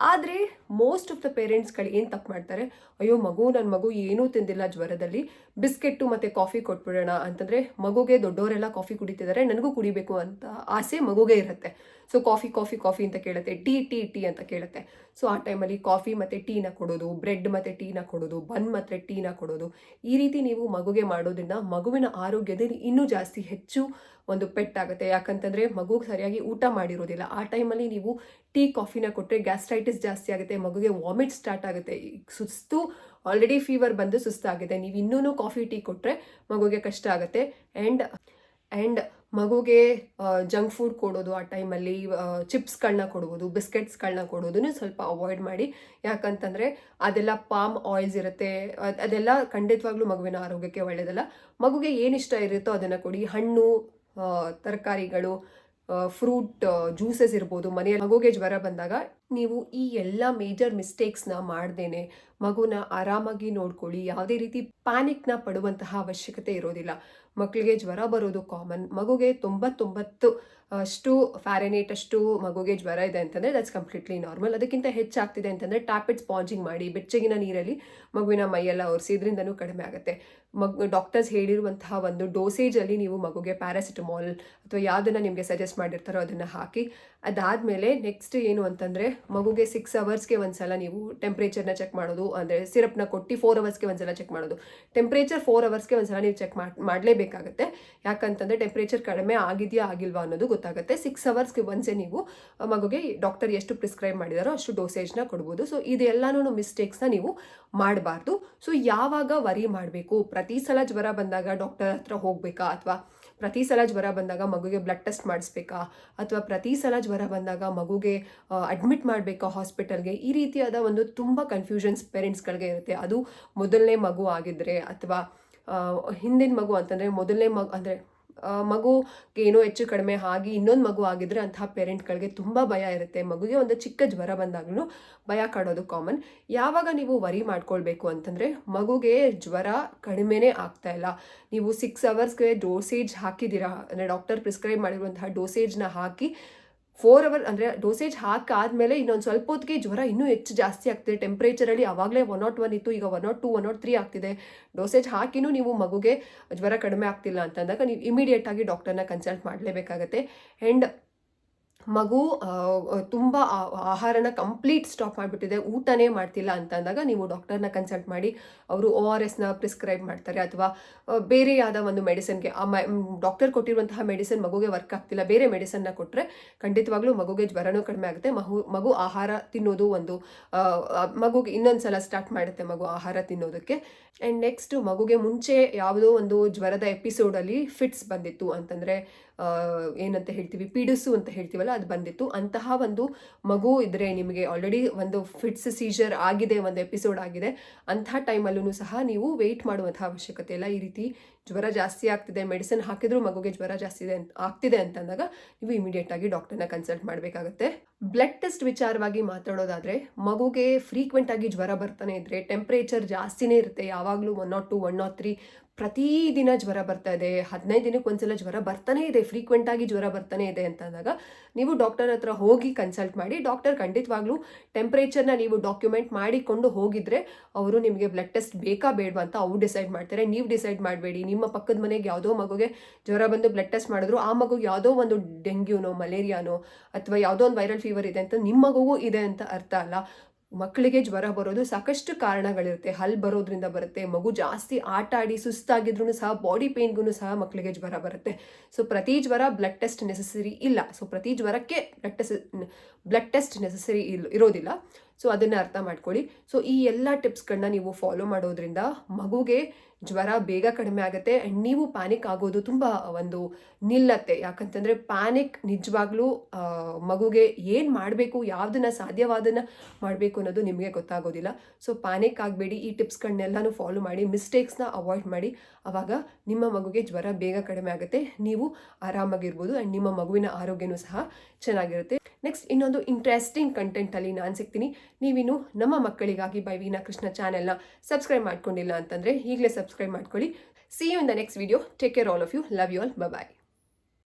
ಆದರೆ ಮೋಸ್ಟ್ ಆಫ್ ದ ಪೇರೆಂಟ್ಸ್ಗಳು ಏನು ತಪ್ಪು ಮಾಡ್ತಾರೆ? ಅಯ್ಯೋ, ಮಗು ನನ್ನ ಮಗು ಏನೂ ತಿಂದಿಲ್ಲ ಜ್ವರದಲ್ಲಿ. ಬಿಸ್ಕೆಟ್ಟು ಮತ್ತು ಕಾಫಿ ಕೊಟ್ಬಿಡೋಣ ಅಂತಂದರೆ ಮಗುಗೆ ದೊಡ್ಡವರೆಲ್ಲ ಕಾಫಿ ಕುಡಿತಿದ್ದಾರೆ ನನಗೂ ಕುಡಿಬೇಕು ಅಂತ ಆಸೆ ಮಗುಗೆ ಇರುತ್ತೆ. ಸೊ ಕಾಫಿ ಕಾಫಿ ಕಾಫಿ ಅಂತ ಕೇಳುತ್ತೆ. ಟೀ ಟೀ ಟೀ ಅಂತ ಕೇಳುತ್ತೆ. ಸೊ ಆ ಟೈಮಲ್ಲಿ ಕಾಫಿ ಮತ್ತು ಟೀನ ಕೊಡೋದು, ಬ್ರೆಡ್ ಮತ್ತು ಟೀನ ಕೊಡೋದು, ಬನ್ ಮತ್ತು ಟೀನ ಕೊಡೋದು, ಈ ರೀತಿ ನೀವು ಮಗುಗೆ ಮಾಡೋದ್ರಿಂದ ಮಗುವಿನ ಆರೋಗ್ಯದಲ್ಲಿ ಇನ್ನೂ ಜಾಸ್ತಿ ಹೆಚ್ಚು ಒಂದು ಪೆಟ್ಟಾಗುತ್ತೆ. ಯಾಕಂತಂದರೆ ಮಗು ಸರಿಯಾಗಿ ಊಟ ಮಾಡಿರೋದಿಲ್ಲ. ಆ ಟೈಮಲ್ಲಿ ನೀವು ಟೀ, ಕಾಫಿನ ಕೊಟ್ಟರೆ ಗ್ಯಾಸ್ಟ್ರೈಟಿಸ್ ಜಾಸ್ತಿ ಆಗುತ್ತೆ, ಮಗುಗೆ ವಾಮಿಟ್ ಸ್ಟಾರ್ಟ್ ಆಗುತ್ತೆ. ಸುಸ್ತು, ಆಲ್ರೆಡಿ ಫೀವರ್ ಬಂದು ಸುಸ್ತಾಗಿದೆ. ನೀವು ಇನ್ನೂ ಕಾಫಿ, ಟೀ ಕೊಟ್ಟರೆ ಮಗುಗೆ ಕಷ್ಟ ಆಗುತ್ತೆ. ಆ್ಯಂಡ್ ಆ್ಯಂಡ್ ಮಗುಗೆ ಜಂಕ್ ಫುಡ್ ಕೊಡೋದು ಆ ಟೈಮಲ್ಲಿ ಚಿಪ್ಸ್ಗಳನ್ನ ಕೊಡ್ಬೋದು ಬಿಸ್ಕೆಟ್ಸ್ಗಳನ್ನ ಕೊಡೋದನ್ನು ಸ್ವಲ್ಪ ಅವಾಯ್ಡ್ ಮಾಡಿ. ಯಾಕಂತಂದರೆ ಅದೆಲ್ಲ ಪಾಮ್ ಆಯಿಲ್ಸ್ ಇರುತ್ತೆ. ಅದ್- ಅದೆಲ್ಲ ಖಂಡಿತವಾಗ್ಲೂ ಮಗುವಿನ ಆರೋಗ್ಯಕ್ಕೆ ಒಳ್ಳೆಯದಲ್ಲ ಮಗುಗೆ ಏನು ಇಷ್ಟ ಇರುತ್ತೋ ಅದನ್ನು ಕೊಡಿ. ಹಣ್ಣು ತರಕಾರಿಗಳು ಫ್ರೂಟ್ ಜ್ಯೂಸಸ್ ಇರ್ಬೋದು. ಮನೆಯಲ್ಲಿ ಮಗುಗೆ ಜ್ವರ ಬಂದಾಗ ನೀವು ಈ ಎಲ್ಲ ಮೇಜರ್ ಮಿಸ್ಟೇಕ್ಸ್ನ ಮಾಡ್ದೇನೆ ಮಗುನ ಆರಾಮಾಗಿ ನೋಡ್ಕೊಳ್ಳಿ. ಯಾವುದೇ ರೀತಿ ಪ್ಯಾನಿಕ್ನ ಪಡುವಂತಹ ಅವಶ್ಯಕತೆ ಇರೋದಿಲ್ಲ. ಮಕ್ಕಳಿಗೆ ಜ್ವರ ಬರೋದು ಕಾಮನ್ ಮಗುಗೆ ತೊಂಬತ್ತೊಂಬತ್ತು ಅಷ್ಟು ಫ್ಯಾರೆನೇಟ್ ಅಷ್ಟು ಮಗುಗೆ ಜ್ವರ ಇದೆ ಅಂತಂದರೆ ದಟ್ಸ್ ಕಂಪ್ಲೀಟ್ಲಿ ನಾರ್ಮಲ್ ಅದಕ್ಕಿಂತ ಹೆಚ್ಚಾಗ್ತಿದೆ ಅಂತಂದರೆ ಟ್ಯಾಪೆಟ್ ಸ್ಪಾಂಜಿಂಗ್ ಮಾಡಿ, ಬೆಚ್ಚಗಿನ ನೀರಲ್ಲಿ ಮಗುವಿನ ಮೈಯೆಲ್ಲ ಒರೆಸಿ ಇದರಿಂದನೂ ಕಡಿಮೆ ಆಗುತ್ತೆ. ಮಗ್ ಡಾಕ್ಟರ್ಸ್ ಹೇಳಿರುವಂತಹ ಒಂದು ಡೋಸೇಜಲ್ಲಿ ನೀವು ಮಗುಗೆ ಪ್ಯಾರಾಸಿಟಮಾಲ್ ಅಥವಾ ಯಾವುದನ್ನು ನಿಮಗೆ ಸಜೆಸ್ಟ್ ಮಾಡಿರ್ತಾರೋ ಅದನ್ನು ಹಾಕಿ ಅದಾದಮೇಲೆ ನೆಕ್ಸ್ಟ್ ಏನು ಅಂತಂದರೆ, ಮಗುಗೆ ಸಿಕ್ಸ್ ಅವರ್ಸ್ಗೆ ಒಂದ್ಸಲ ನೀವು ಟೆಂಪ್ರೇಚರ್ನ ಚೆಕ್ ಮಾಡೋದು, ಅಂದರೆ ಸಿರಪ್ನ ಕೊಟ್ಟು ಫೋರ್ ಅವರ್ಸ್ಗೆ ಒಂದ್ಸಲ ಚೆಕ್ ಮಾಡೋದು. ಟೆಂಪ್ರೇಚರ್ ಫೋರ್ ಅವರ್ಸ್ಗೆ ಒಂದ್ಸಲ ನೀವು ಚೆಕ್ ಮಾಡಿ, ಮಾಡಲೇಬೇಕಾಗುತ್ತೆ. ಯಾಕಂತಂದರೆ ಟೆಂಪ್ರೇಚರ್ ಕಡಿಮೆ ಆಗಿದೆಯಾ ಆಗಿಲ್ವಾ ಅನ್ನೋದು ಗೊತ್ತಾಗುತ್ತೆ. ಸಿಕ್ಸ್ ಅವರ್ಸ್ಗೆ ಒಂದ್ಸೆ ನೀವು ಮಗುಗೆ ಡಾಕ್ಟರ್ ಎಷ್ಟು ಪ್ರಿಸ್ಕ್ರೈಬ್ ಮಾಡಿದಾರೋ ಅಷ್ಟು ಡೋಸೇಜ್ನ ಕೊಡ್ಬೋದು. ಸೊ ಇದೆಲ್ಲನೂ ಮಿಸ್ಟೇಕ್ಸ್ನ ನೀವು ಮಾಡಬಾರ್ದು. ಸೊ ಯಾವಾಗ ವರಿ ಮಾಡಬೇಕು? ಪ್ರತಿ ಸಲ ಜ್ವರ ಬಂದಾಗ ಡಾಕ್ಟರ್ ಹತ್ರ ಹೋಗಬೇಕಾ? ಅಥವಾ ಪ್ರತಿ ಸಲ ಜ್ವರ ಬಂದಾಗ ಮಗುಗೆ ಬ್ಲಡ್ ಟೆಸ್ಟ್ ಮಾಡಿಸ್ಬೇಕಾ? ಅಥವಾ ಪ್ರತಿ ಸಲ ಜ್ವರ ಬಂದಾಗ ಮಗುಗೆ ಅಡ್ಮಿಟ್ ಮಾಡಬೇಕಾ ಹಾಸ್ಪಿಟಲ್ಗೆ ಈ ರೀತಿಯಾದ ಒಂದು ತುಂಬ ಕನ್ಫ್ಯೂಷನ್ಸ್ ಪೇರೆಂಟ್ಸ್ಗಳಿಗೆ ಇರುತ್ತೆ. ಅದು ಮೊದಲನೇ ಮಗು ಆಗಿದ್ದರೆ ಅಥವಾ ಹಿಂದಿನ ಮಗು ಅಂತಂದರೆ ಮೊದಲನೇ ಮಗು, ಅಂದರೆ ಮಗು ಏನೋ ಹೆಚ್ಚು ಕಡಿಮೆ ಆಗಿ ಇನ್ನೊಂದು ಮಗು ಆಗಿದ್ರೆ ಅಂತಹ ಪೇರೆಂಟ್ಗಳಿಗೆ ತುಂಬ ಭಯ ಇರುತ್ತೆ. ಮಗುಗೆ ಒಂದು ಚಿಕ್ಕ ಜ್ವರ ಬಂದಾಗಲೂ ಭಯ ಕಾಡೋದು ಕಾಮನ್. ಯಾವಾಗ ನೀವು ವರಿ ಮಾಡ್ಕೊಳ್ಬೇಕು ಅಂತಂದರೆ ಮಗುಗೆ ಜ್ವರ ಕಡಿಮೆನೇ ಆಗ್ತಾ ಇಲ್ಲ. ನೀವು ಸಿಕ್ಸ್ ಅವರ್ಸ್ಗೆ ಡೋಸೇಜ್ ಹಾಕಿದ್ದೀರಾ ಅಂದರೆ ಡಾಕ್ಟರ್ ಪ್ರಿಸ್ಕ್ರೈಬ್ ಮಾಡಿರುವಂತಹ ಡೋಸೇಜ್ನ ಹಾಕಿ ಫೋರ್ ಅವರ್ ಅಂದರೆ ಡೋಸೇಜ್ ಹಾಕಾದ್ಮೇಲೆ ಇನ್ನೊಂದು ಸ್ವಲ್ಪ ಹೊತ್ತಿಗೆ ಜ್ವರ ಇನ್ನೂ ಹೆಚ್ಚು ಜಾಸ್ತಿ ಆಗ್ತಿದೆ. ಟೆಂಪ್ರೇಚರಲ್ಲಿ ಆವಾಗಲೇ ಒನ್ ನಾಟ್ ಒನ್ ಇತ್ತು, ಈಗ one nought two one nought three ಆಗ್ತಿದೆ. ಡೋಸೇಜ್ ಹಾಕಿನೂ ನೀವು ಮಗುಗೆ ಜ್ವರ ಕಡಿಮೆ ಆಗ್ತಿಲ್ಲ ಅಂತಂದಾಗ ನೀವು ಇಮಿಡಿಯೇಟ್ ಆಗಿ ಡಾಕ್ಟರ್ನ ಕನ್ಸಲ್ಟ್ ಮಾಡಲೇಬೇಕಾಗತ್ತೆ. ಆ್ಯಂಡ್ ಮಗು ತುಂಬ ಆಹಾರನ ಕಂಪ್ಲೀಟ್ ಸ್ಟಾಪ್ ಮಾಡಿಬಿಟ್ಟಿದೆ, ಊಟನೇ ಮಾಡ್ತಿಲ್ಲ ಅಂತ ಅಂದಾಗ ನೀವು ಡಾಕ್ಟರ್ನ ಕನ್ಸಲ್ಟ್ ಮಾಡಿ, ಅವರು ಓ ಆರ್ ಎಸ್ನ ಪ್ರಿಸ್ಕ್ರೈಬ್ ಮಾಡ್ತಾರೆ ಅಥವಾ ಬೇರೆ ಯಾವುದೋ ಒಂದು ಮೆಡಿಸನ್ಗೆ, ಆ ಡಾಕ್ಟರ್ ಕೊಟ್ಟಿರುವಂತಹ ಮೆಡಿಸಿನ್ ಮಗುಗೆ ವರ್ಕ್ ಆಗ್ತಿಲ್ಲ, ಬೇರೆ ಮೆಡಿಸನ್ನ ಕೊಟ್ಟರೆ ಖಂಡಿತವಾಗ್ಲೂ ಮಗುಗೆ ಜ್ವರನೂ ಕಡಿಮೆ ಆಗುತ್ತೆ ಮಗು ಮಗು ಆಹಾರ ತಿನ್ನೋದು ಒಂದು ಮಗುಗೆ ಇನ್ನೊಂದು ಸಲ ಸ್ಟಾರ್ಟ್ ಮಾಡುತ್ತೆ ಮಗು ಆಹಾರ ತಿನ್ನೋದಕ್ಕೆ. ಆ್ಯಂಡ್ ನೆಕ್ಸ್ಟ್ ಮಗುಗೆ ಮುಂಚೆ ಯಾವುದೋ ಒಂದು ಜ್ವರದ ಎಪಿಸೋಡಲ್ಲಿ ಫಿಟ್ಸ್ ಬಂದಿತ್ತು ಅಂತಂದರೆ ಏನಂತ ಹೇಳ್ತೀವಿ, ಪಿಡುಸು ಅಂತ ಹೇಳ್ತೀವಲ್ಲ, ಅದು ಬಂದಿತ್ತು. ಅಂತಹ ಒಂದು ಮಗು ಇದ್ದರೆ ನಿಮಗೆ ಆಲ್ರೆಡಿ ಒಂದು ಫಿಟ್ಸ್ ಸೀಜರ್ ಆಗಿದೆ, ಒಂದು ಎಪಿಸೋಡ್ ಆಗಿದೆ. ಅಂತಹ ಟೈಮಲ್ಲೂ ಸಹ ನೀವು ವೆಯ್ಟ್ ಮಾಡುವಂಥ ಅವಶ್ಯಕತೆ ಇಲ್ಲ. ಈ ರೀತಿ ಜ್ವರ ಜಾಸ್ತಿ ಆಗ್ತಿದೆ ಮೆಡಿಸಿನ್ ಹಾಕಿದ್ರೂ ಮಗುಗೆ ಜ್ವರ ಜಾಸ್ತಿ ಇದೆ ಅಂತ, ಆಗ್ತಿದೆ ಅಂತಂದಾಗ ನೀವು ಇಮಿಡಿಯೇಟ್ ಆಗಿ ಡಾಕ್ಟರ್ನ ಕನ್ಸಲ್ಟ್ ಮಾಡಬೇಕಾಗುತ್ತೆ. ಬ್ಲಡ್ ಟೆಸ್ಟ್ ವಿಚಾರವಾಗಿ ಮಾತಾಡೋದಾದ್ರೆ, ಮಗುಗೆ ಫ್ರೀಕ್ವೆಂಟ್ ಆಗಿ ಜ್ವರ ಬರ್ತಾನೆ ಇದ್ರೆ ಟೆಂಪ್ರೇಚರ್ ಜಾಸ್ತಿನೇ ಇರುತ್ತೆ. ಯಾವಾಗಲೂ one nought two one nought three ಪ್ರತಿದಿನ ಜ್ವರ ಬರ್ತಾ ಇದೆ, ಹದಿನೈದು ದಿನಕ್ಕೆ ಒಂದ್ಸಲ ಜ್ವರ ಬರ್ತಾನೆ ಇದೆ ಫ್ರೀಕ್ವೆಂಟ್ ಆಗಿ ಜ್ವರ ಬರ್ತಾನೆ ಇದೆ ಅಂತ ಅಂದಾಗ ನೀವು ಡಾಕ್ಟರ್ ಹತ್ರ ಹೋಗಿ ಕನ್ಸಲ್ಟ್ ಮಾಡಿ ಡಾಕ್ಟರ್ ಖಂಡಿತವಾಗ್ಲೂ ಟೆಂಪ್ರೇಚರ್ನ ನೀವು ಡಾಕ್ಯುಮೆಂಟ್ ಮಾಡಿಕೊಂಡು ಹೋಗಿದ್ರೆ ಅವರು ನಿಮಗೆ ಬ್ಲಡ್ ಟೆಸ್ಟ್ ಬೇಕಾ ಬೇಡವಾ ಅಂತ ಅವ್ರು ಡಿಸೈಡ್ ಮಾಡ್ತಾರೆ. ನೀವು ಡಿಸೈಡ್ ಮಾಡಬೇಡಿ, ನಿಮ್ಮ ಪಕ್ಕದ ಮನೆಗೆ ಯಾವುದೋ ಮಗುಗೆ ಜ್ವರ ಬಂದು ಬ್ಲಡ್ ಟೆಸ್ಟ್ ಮಾಡಿದ್ರು, ಆ ಮಗುಗೆ ಯಾವುದೋ ಒಂದು ಡೆಂಗ್ಯೂನೋ, ಮಲೇರಿಯಾನೋ ಅಥವಾ ಯಾವುದೋ ಒಂದು ವೈರಲ್ ಫೀವರ್ ಇದೆ ಅಂತ ನಿಮ್ಮ ಮಗುಗೂ ಇದೆ ಅಂತ ಅರ್ಥ ಅಲ್ಲ. ಮಕ್ಕಳಿಗೆ ಜ್ವರ ಬರೋದು ಸಾಕಷ್ಟು ಕಾರಣಗಳಿರುತ್ತೆ. ಹಲ್ ಬರೋದ್ರಿಂದ ಬರುತ್ತೆ, ಮಗು ಜಾಸ್ತಿ ಆಟ ಆಡಿ ಸುಸ್ತಾಗಿದ್ರೂ ಸಹ ಬಾಡಿ ಪೇನ್ಗೂ ಸಹ ಮಕ್ಕಳಿಗೆ ಜ್ವರ ಬರುತ್ತೆ. ಸೊ ಪ್ರತಿ ಜ್ವರ ಬ್ಲಡ್ ಟೆಸ್ಟ್ ನೆಸೆಸರಿ ಇಲ್ಲ. ಸೊ ಪ್ರತಿ ಜ್ವರಕ್ಕೆ blood test blood test necessary ಇಲ್, ಇರೋದಿಲ್ಲ. ಸೊ ಅದನ್ನು ಅರ್ಥ ಮಾಡ್ಕೊಳ್ಳಿ. ಸೊ ಈ ಎಲ್ಲ ಟಿಪ್ಸ್ಗಳನ್ನ ನೀವು ಫಾಲೋ ಮಾಡೋದ್ರಿಂದ ಮಗುಗೆ ಜ್ವರ ಬೇಗ ಕಡಿಮೆ ಆಗುತ್ತೆ ಆ್ಯಂಡ್ ನೀವು ಪ್ಯಾನಿಕ್ ಆಗೋದು ತುಂಬ ಒಂದು ನಿಲ್ಲತ್ತೆ. ಯಾಕಂತಂದರೆ ಪ್ಯಾನಿಕ್ ನಿಜವಾಗ್ಲೂ ಮಗುಗೆ ಏನು ಮಾಡಬೇಕು, ಯಾವುದನ್ನ ಸಾಧ್ಯವಾದನ್ನು ಮಾಡಬೇಕು ಅನ್ನೋದು ನಿಮಗೆ ಗೊತ್ತಾಗೋದಿಲ್ಲ. ಸೊ ಪ್ಯಾನಿಕ್ ಆಗಬೇಡಿ, ಈ ಟಿಪ್ಸ್ಗಳನ್ನೆಲ್ಲನೂ ಫಾಲೋ ಮಾಡಿ ಮಿಸ್ಟೇಕ್ಸ್ನ ಅವಾಯ್ಡ್ ಮಾಡಿ. ಆವಾಗ ನಿಮ್ಮ ಮಗುಗೆ ಜ್ವರ ಬೇಗ ಕಡಿಮೆ ಆಗುತ್ತೆ, ನೀವು ಆರಾಮಾಗಿರ್ಬೋದು ಆ್ಯಂಡ್ ನಿಮ್ಮ ಮಗುವಿನ ಆರೋಗ್ಯನೂ ಸಹ ಚೆನ್ನಾಗಿರುತ್ತೆ. ನೆಕ್ಸ್ಟ್ ಇನ್ನೊಂದು ಇಂಟ್ರೆಸ್ಟಿಂಗ್ ಕಂಟೆಂಟಲ್ಲಿ ನಾನು ಸಿಗ್ತೀನಿ. ನೀವಿನ್ನು ನಮ್ಮ ಮಕ್ಕಳಿಗಾಗಿ ಬೈ ವೀನಾ ಕೃಷ್ಣ ಚಾನೆಲ್ನ ಸಬ್ಸ್ಕ್ರೈಬ್ ಮಾಡ್ಕೊಂಡಿಲ್ಲ ಅಂತಂದರೆ ಈಗಲೇ ಸಬ್ಸ್ಕ್ರೈಬ್ ಮಾಡ್ಕೊಳ್ಳಿ. See you in the next video take care all of you love you all bye